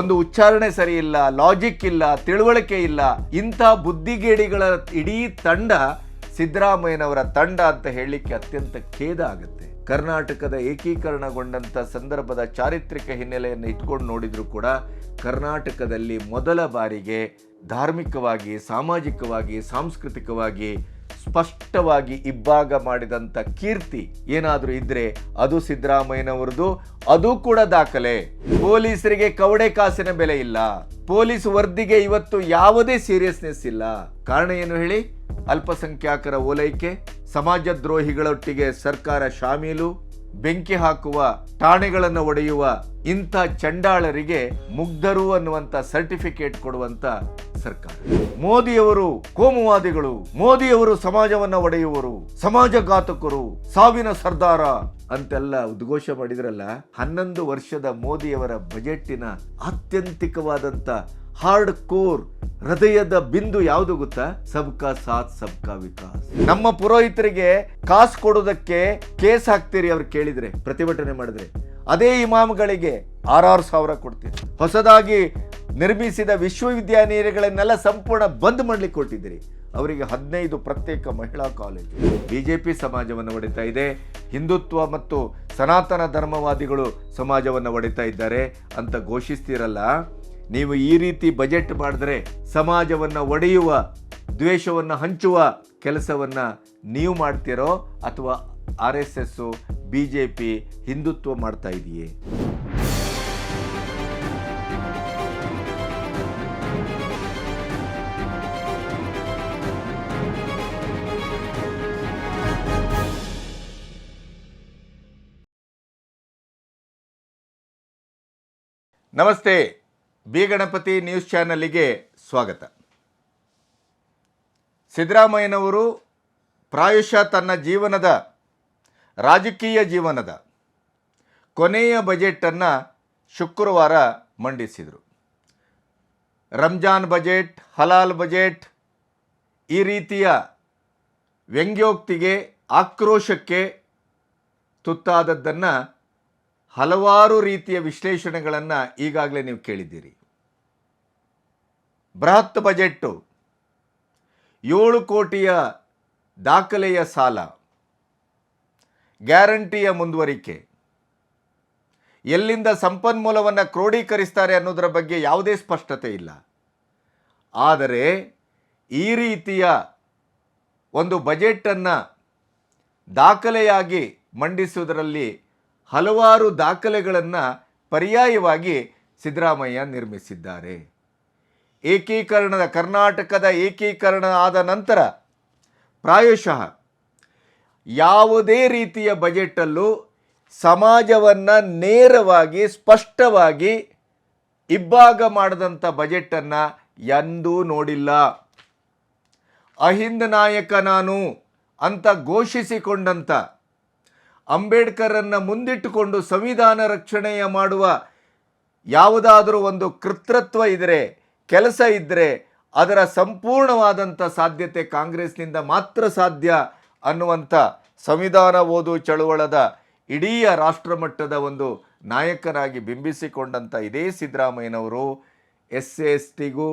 ಒಂದು ಉಚ್ಚಾರಣೆ ಸರಿ ಇಲ್ಲ ಲಾಜಿಕ್ ಇಲ್ಲ, ತಿಳುವಳಿಕೆ ಇಲ್ಲ, ಇಂಥ ಬುದ್ಧಿಗೇಡಿಗಳ ಇಡೀ ತಂಡ ಸಿದ್ದರಾಮಯ್ಯನವರ ತಂಡ ಅಂತ ಹೇಳಲಿಕ್ಕೆ ಅತ್ಯಂತ ಖೇದ ಆಗುತ್ತೆ. ಕರ್ನಾಟಕದ ಏಕೀಕರಣಗೊಂಡಂಥ ಸಂದರ್ಭದ ಚಾರಿತ್ರಿಕ ಹಿನ್ನೆಲೆಯನ್ನು ಇಟ್ಕೊಂಡು ನೋಡಿದರೂ ಕೂಡ ಕರ್ನಾಟಕದಲ್ಲಿ ಮೊದಲ ಬಾರಿಗೆ ಧಾರ್ಮಿಕವಾಗಿ, ಸಾಮಾಜಿಕವಾಗಿ, ಸಾಂಸ್ಕೃತಿಕವಾಗಿ ಸ್ಪಷ್ಟವಾಗಿ ಇಬ್ಬಾಗ ಮಾಡಿದಂಥ ಕೀರ್ತಿ ಏನಾದರೂ ಇದ್ರೆ ಅದು ಸಿದ್ದರಾಮಯ್ಯನವರದು ಅದು ಕೂಡ ದಾಖಲೆ. ಪೊಲೀಸರಿಗೆ ಕವಡೆ ಕಾಸಿನ ಬೆಲೆ ಇಲ್ಲ. ಪೊಲೀಸ್ ವರದಿಗೆ ಇವತ್ತು ಯಾವುದೇ ಸೀರಿಯಸ್ನೆಸ್ ಇಲ್ಲ. ಕಾರಣ ಏನು ಹೇಳಿ? ಅಲ್ಪಸಂಖ್ಯಾತರ ಓಲೈಕೆ ಸಮಾಜ ಸರ್ಕಾರ ಶಾಮೀಲು ಬೆಂಕಿ ಹಾಕುವ, ಠಾಣೆಗಳನ್ನು ಒಡೆಯುವ ಇಂಥ ಚಂಡಾಳರಿಗೆ ಮುಗ್ಧರು ಅನ್ನುವಂತ ಸರ್ಟಿಫಿಕೇಟ್ ಕೊಡುವಂತ ಸರ್ಕಾರ. ಮೋದಿಯವರು ಕೋಮುವಾದಿಗಳು, ಮೋದಿಯವರು ಸಮಾಜವನ್ನ ಒಡೆಯುವರು ಸಮಾಜಘಾತಕರು ಸಾವಿನ ಸರ್ದಾರ ಅಂತೆಲ್ಲ ಉದ್ಘೋಷ ಮಾಡಿದ್ರಲ್ಲ, ಹನ್ನೊಂದು ವರ್ಷದ ಮೋದಿಯವರ ಬಜೆಟ್ಟಿನ ಆತ್ಯಂತಿಕವಾದಂತ ಹಾರ್ಡ್ ಕೋರ್ ಹೃದಯದ ಬಿಂದು ಯಾವುದು ಗೊತ್ತಾ? ಸಬ್ಕಾ ಸಾಥ್, ಸಬ್ಕಾ ವಿಕಾಸ್. ನಮ್ಮ ಪುರೋಹಿತರಿಗೆ ಕಾಸು ಕೊಡೋದಕ್ಕೆ ಕೇಸ್ ಹಾಕ್ತೀರಿ ಅವ್ರು ಕೇಳಿದ್ರೆ, ಪ್ರತಿಭಟನೆ ಮಾಡಿದ್ರೆ. ಅದೇ ಇಮಾಮ್ಗಳಿಗೆ ಆರಾರು ಸಾವಿರ ಕೊಡ್ತೀರಿ. ಹೊಸದಾಗಿ ನಿರ್ಮಿಸಿದ ವಿಶ್ವವಿದ್ಯಾನಿಲಯಗಳನ್ನೆಲ್ಲ ಸಂಪೂರ್ಣ ಬಂದ್ ಮಾಡ್ಲಿಕ್ಕೆ ಕೊಟ್ಟಿದ್ದೀರಿ. ಅವರಿಗೆ ಹದಿನೈದು ಪ್ರತ್ಯೇಕ ಮಹಿಳಾ ಕಾಲೇಜು. ಬಿಜೆಪಿ ಸಮಾಜವನ್ನು ಒಡಿತಾ ಇದೆ. ಹಿಂದುತ್ವ ಮತ್ತು ಸನಾತನ ಧರ್ಮವಾದಿಗಳು ಸಮಾಜವನ್ನು ಒಡಿತಾ ಇದ್ದಾರೆ ಅಂತ ಘೋಷಿಸ್ತೀರಲ್ಲ? ನೀವು ಈ ರೀತಿ ಬಜೆಟ್ ಮಾಡಿದ್ರೆ ಸಮಾಜವನ್ನು ಒಡೆಯುವ, ದ್ವೇಷವನ್ನು ಹಂಚುವ ಕೆಲಸವನ್ನು ನೀವು ಮಾಡ್ತೀರೋ ಅಥವಾ R S S, B J P Hindutva ಮಾಡ್ತಾ ಇದೆಯೇ? ನಮಸ್ತೆ, ಬಿ ಗಣಪತಿ ನ್ಯೂಸ್ ಚಾನಲ್ಗೆ ಸ್ವಾಗತ. ಸಿದ್ದರಾಮಯ್ಯನವರು ಪ್ರಾಯಶಃ ತನ್ನ ಜೀವನದ, ರಾಜಕೀಯ ಜೀವನದ ಕೊನೆಯ ಬಜೆಟನ್ನು ಶುಕ್ರವಾರ ಮಂಡಿಸಿದರು. ರಂಜಾನ್ ಬಜೆಟ್, ಹಲಾಲ್ ಬಜೆಟ್ ಈ ರೀತಿಯ ವ್ಯಂಗ್ಯೋಕ್ತಿಗೆ ಆಕ್ರೋಶಕ್ಕೆ ತುತ್ತಾದದ್ದನ್ನು ಹಲವಾರು ರೀತಿಯ ವಿಶ್ಲೇಷಣೆಗಳನ್ನು ಈಗಾಗಲೇ ನೀವು ಕೇಳಿದ್ದೀರಿ. ಬೃಹತ್ ಬಜೆಟ್ಟು, ಏಳು ಕೋಟಿಯ ದಾಖಲೆಯ ಸಾಲ, ಗ್ಯಾರಂಟಿಯ ಮುಂದುವರಿಕೆ, ಎಲ್ಲಿಂದ ಸಂಪನ್ಮೂಲವನ್ನು ಕ್ರೋಢೀಕರಿಸ್ತಾರೆ ಅನ್ನೋದರ ಬಗ್ಗೆ ಯಾವುದೇ ಸ್ಪಷ್ಟತೆ ಇಲ್ಲ. ಆದರೆ ಈ ರೀತಿಯ ಒಂದು ಬಜೆಟನ್ನು ದಾಖಲೆಯಾಗಿ ಮಂಡಿಸುವುದರಲ್ಲಿ ಹಲವಾರು ದಾಖಲೆಗಳನ್ನು ಪರ್ಯಾಯವಾಗಿ ಸಿದ್ದರಾಮಯ್ಯ ನಿರ್ಮಿಸಿದ್ದಾರೆ. ಏಕೀಕರಣದ, ಕರ್ನಾಟಕದ ಏಕೀಕರಣ ಆದ ನಂತರ ಪ್ರಾಯಶಃ ಯಾವುದೇ ರೀತಿಯ ಬಜೆಟಲ್ಲೂ ಸಮಾಜವನ್ನು ನೇರವಾಗಿ, ಸ್ಪಷ್ಟವಾಗಿ ಇಬ್ಬಾಗ ಮಾಡಿದಂಥ ಬಜೆಟನ್ನು ಎಂದೂ ನೋಡಿಲ್ಲ. ಅಹಿಂದ ನಾಯಕ ನಾನು ಅಂತ ಘೋಷಿಸಿಕೊಂಡಂಥ ಅಂಬೇಡ್ಕರನ್ನು ಮುಂದಿಟ್ಟುಕೊಂಡು ಸಂವಿಧಾನ ರಕ್ಷಣೆಯ ಮಾಡುವ ಯಾವುದಾದರೂ ಒಂದು ಕೃತೃತ್ವ ಇದ್ದರೆ ಕೆಲಸ ಇದ್ದರೆ ಅದರ ಸಂಪೂರ್ಣವಾದಂಥ ಸಾಧ್ಯತೆ ಕಾಂಗ್ರೆಸ್ನಿಂದ ಮಾತ್ರ ಸಾಧ್ಯ ಅನ್ನುವಂಥ ಸಂವಿಧಾನ ಓದು ಚಳುವಳದ ಇಡೀ ರಾಷ್ಟ್ರಮಟ್ಟದ ಒಂದು ನಾಯಕನಾಗಿ ಬಿಂಬಿಸಿಕೊಂಡಂಥ ಇದೇ ಸಿದ್ದರಾಮಯ್ಯನವರು. ಎಸ್ ಎಸ್ ಟಿಗೂ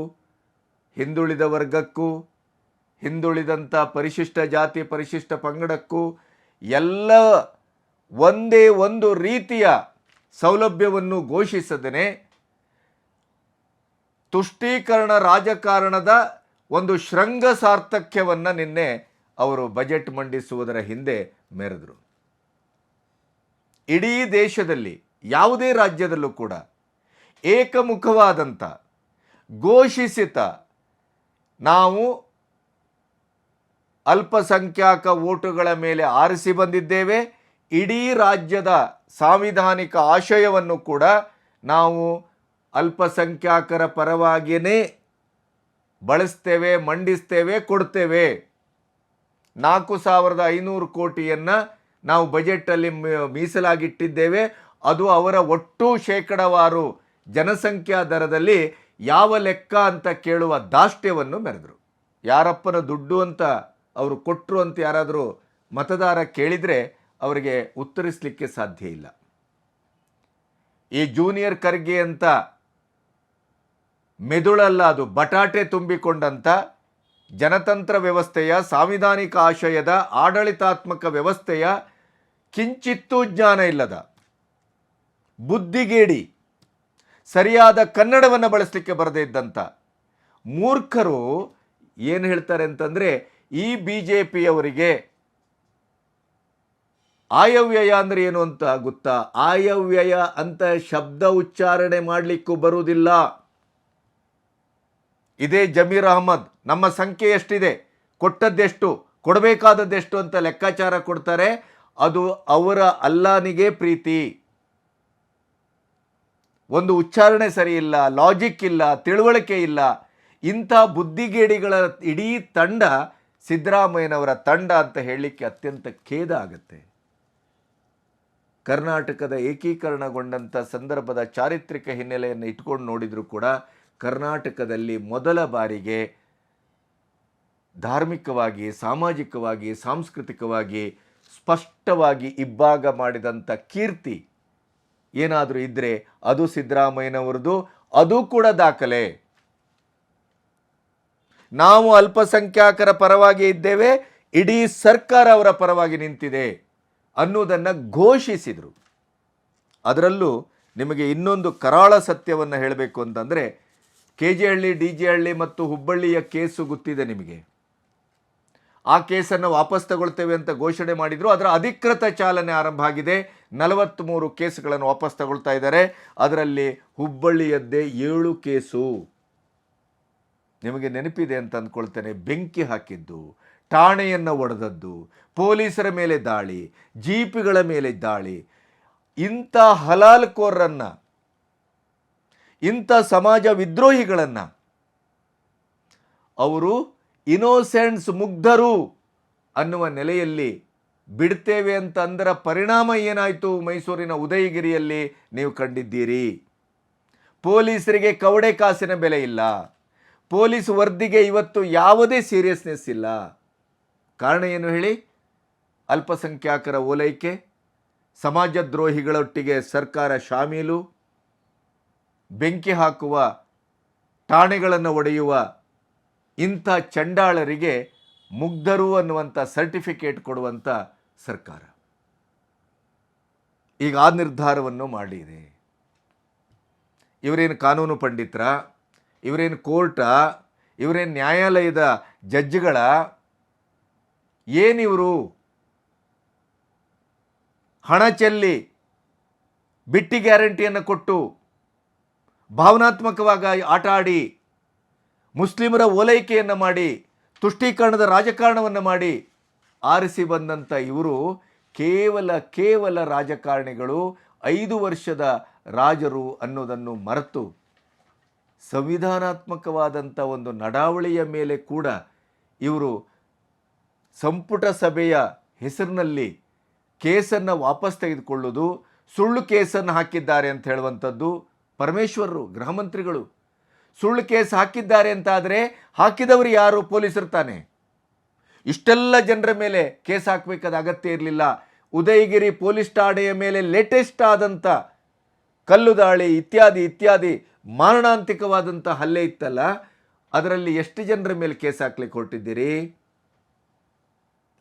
ಹಿಂದುಳಿದ ವರ್ಗಕ್ಕೂ, ಹಿಂದುಳಿದಂಥ ಪರಿಶಿಷ್ಟ ಜಾತಿ ಪರಿಶಿಷ್ಟ ಪಂಗಡಕ್ಕೂ ಎಲ್ಲ ಒಂದೇ ಒಂದು ರೀತಿಯ ಸೌಲಭ್ಯವನ್ನು ಘೋಷಿಸದೇ ತುಷ್ಟೀಕರಣ ರಾಜಕಾರಣದ ಒಂದು ಶೃಂಗ ಸಾರ್ಥಕ್ಯವನ್ನು ನಿನ್ನೆ ಅವರು ಬಜೆಟ್ ಮಂಡಿಸುವುದರ ಹಿಂದೆ ಮೆರೆದರು. ಇಡೀ ದೇಶದಲ್ಲಿ, ಯಾವುದೇ ರಾಜ್ಯದಲ್ಲೂ ಕೂಡ ಏಕಮುಖವಾದಂಥ, ಘೋಷಿಸಿತ, ನಾವು ಅಲ್ಪಸಂಖ್ಯಾಕ ಓಟುಗಳ ಮೇಲೆ ಆರಿಸಿ ಬಂದಿದ್ದೇವೆ ಇಡೀ ರಾಜ್ಯದ ಸಾಂವಿಧಾನಿಕ ಆಶಯವನ್ನು ಕೂಡ ನಾವು ಅಲ್ಪಸಂಖ್ಯಾತರ ಪರವಾಗಿಯೇ ಬಳಸ್ತೇವೆ, ಮಂಡಿಸ್ತೇವೆ, ಕೊಡ್ತೇವೆ. ನಾಲ್ಕು ಸಾವಿರದ ಐನೂರು ಕೋಟಿಯನ್ನು ನಾವು ಬಜೆಟಲ್ಲಿ ಮೀಸಲಾಗಿಟ್ಟಿದ್ದೇವೆ. ಅದು ಅವರ ಒಟ್ಟು ಶೇಕಡವಾರು ಜನಸಂಖ್ಯಾ ದರದಲ್ಲಿ ಯಾವ ಲೆಕ್ಕ ಅಂತ ಕೇಳುವ ದಾಷ್ಟ್ಯವನ್ನು ಮೆರೆದರು. ಯಾರಪ್ಪನ ದುಡ್ಡು ಅಂತ ಅವರು ಕೊಟ್ಟರು ಅಂತ ಯಾರಾದರೂ ಮತದಾರ ಕೇಳಿದರೆ ಅವರಿಗೆ ಉತ್ತರಿಸಲಿಕ್ಕೆ ಸಾಧ್ಯ ಇಲ್ಲ. ಈ ಜೂನಿಯರ್ ಖರ್ಗೆ ಅಂತ ಮೆದುಳಲ್ಲ ಅದು, ಬಟಾಟೆ ತುಂಬಿಕೊಂಡಂಥ ಜನತಂತ್ರ ವ್ಯವಸ್ಥೆಯ, ಸಾಂವಿಧಾನಿಕ ಆಶಯದ, ಆಡಳಿತಾತ್ಮಕ ವ್ಯವಸ್ಥೆಯ ಕಿಂಚಿತ್ತೂ ಜ್ಞಾನ ಇಲ್ಲದ, ಬುದ್ಧಿಗೇಡಿ, ಸರಿಯಾದ ಕನ್ನಡವನ್ನು ಬಳಸಲಿಕ್ಕೆ ಬರದೇ ಇದ್ದಂಥ ಮೂರ್ಖರು ಏನು ಹೇಳ್ತಾರೆ ಅಂತಂದರೆ ಈ ಬಿ ಜೆ ಪಿಯವರಿಗೆ ಆಯವ್ಯಯ ಅಂದರೆ ಏನು ಅಂತ ಗೊತ್ತಾ? ಆಯವ್ಯಯ ಅಂತ ಶಬ್ದ ಉಚ್ಚಾರಣೆ ಮಾಡಲಿಕ್ಕೂ ಬರುವುದಿಲ್ಲ. ಇದೇ ಜಮೀರ್ ಅಹಮದ್, ನಮ್ಮ ಸಂಖ್ಯೆ ಎಷ್ಟಿದೆ? ಕೊಟ್ಟದ್ದೆಷ್ಟು? ಕೊಡಬೇಕಾದದ್ದೆಷ್ಟು ಅಂತ ಲೆಕ್ಕಾಚಾರ ಕೊಡ್ತಾರೆ. ಅದು ಅವರ ಅಲ್ಲಾನಿಗೆ ಪ್ರೀತಿ. ಒಂದು ಉಚ್ಚಾರಣೆ ಸರಿಯಿಲ್ಲ ಲಾಜಿಕ್ ಇಲ್ಲ, ತಿಳುವಳಿಕೆ ಇಲ್ಲ. ಇಂಥ ಬುದ್ಧಿಗೇಡಿಗಳ ಇಡೀ ತಂಡ ಸಿದ್ದರಾಮಯ್ಯನವರ ತಂಡ ಅಂತ ಹೇಳಲಿಕ್ಕೆ ಅತ್ಯಂತ ಖೇದ ಆಗುತ್ತೆ. ಕರ್ನಾಟಕದ ಏಕೀಕರಣಗೊಂಡಂಥ ಸಂದರ್ಭದ ಚಾರಿತ್ರಿಕ ಹಿನ್ನೆಲೆಯನ್ನು ಇಟ್ಕೊಂಡು ನೋಡಿದರೂ ಕೂಡ ಕರ್ನಾಟಕದಲ್ಲಿ ಮೊದಲ ಬಾರಿಗೆ ಧಾರ್ಮಿಕವಾಗಿ, ಸಾಮಾಜಿಕವಾಗಿ, ಸಾಂಸ್ಕೃತಿಕವಾಗಿ ಸ್ಪಷ್ಟವಾಗಿ ಇಬ್ಬಾಗ ಮಾಡಿದಂಥ ಕೀರ್ತಿ ಏನಾದರೂ ಇದ್ದರೆ ಅದು ಸಿದ್ದರಾಮಯ್ಯನವರದು ಅದು ಕೂಡ ದಾಖಲೆ. ನಾವು ಅಲ್ಪಸಂಖ್ಯಾತರ ಪರವಾಗಿ ಇದ್ದೇವೆ, ಇಡೀ ಸರ್ಕಾರ ಅವರ ಪರವಾಗಿ ನಿಂತಿದೆ. ಅನ್ನುವುದನ್ನು ಘೋಷಿಸಿದರು. ಅದರಲ್ಲೂ ನಿಮಗೆ ಇನ್ನೊಂದು ಕರಾಳ ಸತ್ಯವನ್ನು ಹೇಳಬೇಕು ಅಂತಂದರೆ K G Halli D G Halli ಮತ್ತು ಹುಬ್ಬಳ್ಳಿಯ ಕೇಸು ಗೊತ್ತಿದೆ ನಿಮಗೆ. ಆ ಕೇಸನ್ನು ವಾಪಸ್ ತಗೊಳ್ತೇವೆ ಅಂತ ಘೋಷಣೆ ಮಾಡಿದರು. ಅದರ ಅಧಿಕೃತ ಚಾಲನೆ ಆರಂಭ ಆಗಿದೆ. ನಲವತ್ತ್ಮೂರು ಕೇಸುಗಳನ್ನು ವಾಪಸ್ ತಗೊಳ್ತಾ ಇದ್ದಾರೆ. ಅದರಲ್ಲಿ ಹುಬ್ಬಳ್ಳಿಯದ್ದೇ ಏಳು ಕೇಸು. ನಿಮಗೆ ನೆನಪಿದೆ ಅಂತ ಅಂದ್ಕೊಳ್ತೇನೆ. ಬೆಂಕಿ ಹಾಕಿದ್ದು, ಠಾಣೆಯನ್ನು ಒಡೆದದ್ದು ಪೊಲೀಸರ ಮೇಲೆ ದಾಳಿ, ಜೀಪ್ಗಳ ಮೇಲೆ ದಾಳಿ, ಇಂಥ ಹಲಾಲ್ಕೋರನ್ನು, ಇಂಥ ಸಮಾಜ ವಿದ್ರೋಹಿಗಳನ್ನು ಅವರು ಇನೋಸೆಂಟ್ಸ್ ಮುಗ್ಧರು ಅನ್ನುವ ನೆಲೆಯಲ್ಲಿ ಬಿಡ್ತೇವೆ ಅಂತ ಅಂದರ ಪರಿಣಾಮ ಏನಾಯಿತು ಮೈಸೂರಿನ ಉದಯಗಿರಿಯಲ್ಲಿ ನೀವು ಕಂಡಿದ್ದೀರಿ. ಪೊಲೀಸರಿಗೆ ಕವಡೆ ಕಾಸಿನ ಬೆಲೆ ಇಲ್ಲ. ಪೊಲೀಸ್ ವರ್ದಿಗೆ ಇವತ್ತು ಯಾವುದೇ ಸೀರಿಯಸ್ನೆಸ್ ಇಲ್ಲ. ಕಾರಣ ಏನು ಹೇಳಿ? ಅಲ್ಪಸಂಖ್ಯಾತರ ಓಲೈಕೆ, ಸಮಾಜದ್ರೋಹಿಗಳೊಟ್ಟಿಗೆ ಸರ್ಕಾರ ಶಾಮೀಲು, ಬೆಂಕಿ ಹಾಕುವ, ಠಾಣೆಗಳನ್ನು ಒಡೆಯುವ, ಇಂಥ ಚಂಡಾಳರಿಗೆ ಮುಗ್ಧರು ಅನ್ನುವಂಥ ಸರ್ಟಿಫಿಕೇಟ್ ಕೊಡುವಂಥ ಸರ್ಕಾರ. ಈಗ ಆ ನಿರ್ಧಾರವನ್ನು ಮಾಡಿದೆ. ಇವರೇನು ಕಾನೂನು ಪಂಡಿತರ, ಇವರೇನು ಕೋರ್ಟ, ಇವರೇನು ನ್ಯಾಯಾಲಯದ ಜಡ್ಜ್ಗಳ ಏನಿವರು ಹಣ ಚೆಲ್ಲಿ ಬಿಟ್ಟಿ ಗ್ಯಾರಂಟಿಯನ್ನು ಕೊಟ್ಟು ಭಾವನಾತ್ಮಕವಾಗಿ ಆಟ ಆಡಿ ಮುಸ್ಲಿಮರ ಓಲೈಕೆಯನ್ನು ಮಾಡಿ ತುಷ್ಟೀಕರಣದ ರಾಜಕಾರಣವನ್ನು ಮಾಡಿ ಆರಿಸಿ ಬಂದಂಥ ಇವರು ಕೇವಲ ಕೇವಲ ರಾಜಕಾರಣಿಗಳು ಐದು ವರ್ಷದ ರಾಜರು ಅನ್ನೋದನ್ನು ಮರೆತು ಸಂವಿಧಾನಾತ್ಮಕವಾದಂಥ ಒಂದು ನಡಾವಳಿಯ ಮೇಲೆ ಕೂಡ ಇವರು ಸಂಪುಟ ಸಭೆಯ ಹೆಸರಿನಲ್ಲಿ ಕೇಸನ್ನು ವಾಪಸ್ ತೆಗೆದುಕೊಳ್ಳೋದು ಸುಳ್ಳು ಕೇಸನ್ನು ಹಾಕಿದ್ದಾರೆ ಅಂತ ಹೇಳುವಂಥದ್ದು ಪರಮೇಶ್ವರರು ಗೃಹ ಮಂತ್ರಿಗಳು ಸುಳ್ಳು ಕೇಸ್ ಹಾಕಿದ್ದಾರೆ ಅಂತಾದರೆ ಹಾಕಿದವರು ಯಾರು? ಪೊಲೀಸರು ತಾನೆ. ಇಷ್ಟೆಲ್ಲ ಜನರ ಮೇಲೆ ಕೇಸ್ ಹಾಕಬೇಕಾದ ಅಗತ್ಯ ಇರಲಿಲ್ಲ. ಉದಯಗಿರಿ ಪೊಲೀಸ್ ಠಾಣೆಯ ಮೇಲೆ ಲೇಟೆಸ್ಟ್ ಆದಂಥ ಕಲ್ಲು ದಾಳಿ ಇತ್ಯಾದಿ ಇತ್ಯಾದಿ ಮಾರಣಾಂತಿಕವಾದಂಥ ಹಲ್ಲೆ ಇತ್ತಲ್ಲ, ಅದರಲ್ಲಿ ಎಷ್ಟು ಜನರ ಮೇಲೆ ಕೇಸ್ ಹಾಕ್ಲಿಕ್ಕೆ ಹೊರಟಿದ್ದೀರಿ?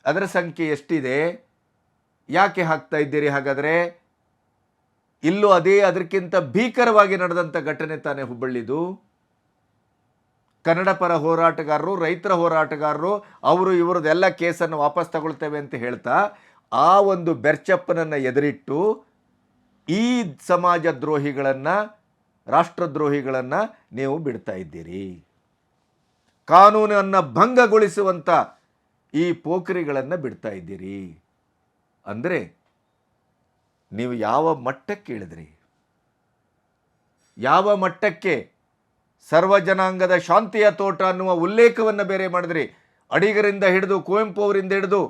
ಅದರ ಸಂಖ್ಯೆ ಎಷ್ಟಿದೆ? ಯಾಕೆ ಹಾಕ್ತಾ ಇದ್ದೀರಿ ಹಾಗಾದರೆ? ಇಲ್ಲೂ ಅದೇ ಅದಕ್ಕಿಂತ ಭೀಕರವಾಗಿ ನಡೆದಂಥ ಘಟನೆ ತಾನೇ ಹುಬ್ಬಳ್ಳಿದು. ಕನ್ನಡ ಪರ ಹೋರಾಟಗಾರರು, ರೈತರ ಹೋರಾಟಗಾರರು, ಅವರು ಇವರದೆಲ್ಲ ಕೇಸನ್ನು ವಾಪಸ್ ತಗೊಳ್ತೇವೆ ಅಂತ ಹೇಳ್ತಾ, ಆ ಒಂದು ಬೆರ್ಚಪ್ಪನನ್ನು ಎದುರಿಟ್ಟು, ಈ ಸಮಾಜ ದ್ರೋಹಿಗಳನ್ನು ರಾಷ್ಟ್ರದ್ರೋಹಿಗಳನ್ನು ನೀವು ಬಿಡ್ತಾ ಇದ್ದೀರಿ. ಕಾನೂನನ್ನು ಭಂಗಗೊಳಿಸುವಂಥ ಈ ಪೋಖರಿಗಳನ್ನು ಬಿಡ್ತಾ ಇದ್ದೀರಿ. ಅಂದರೆ ನೀವು ಯಾವ ಮಟ್ಟಕ್ಕೆ ಇಳಿದ್ರಿ? ಯಾವ ಮಟ್ಟಕ್ಕೆ ಸರ್ವ ಜನಾಂಗದ ಶಾಂತಿಯ ತೋಟ ಅನ್ನುವ ಉಲ್ಲೇಖವನ್ನು ಬೇರೆ ಮಾಡಿದ್ರಿ? ಅಡಿಗರಿಂದ ಹಿಡಿದು, ಕುವೆಂಪು ಅವರಿಂದ ಹಿಡಿದು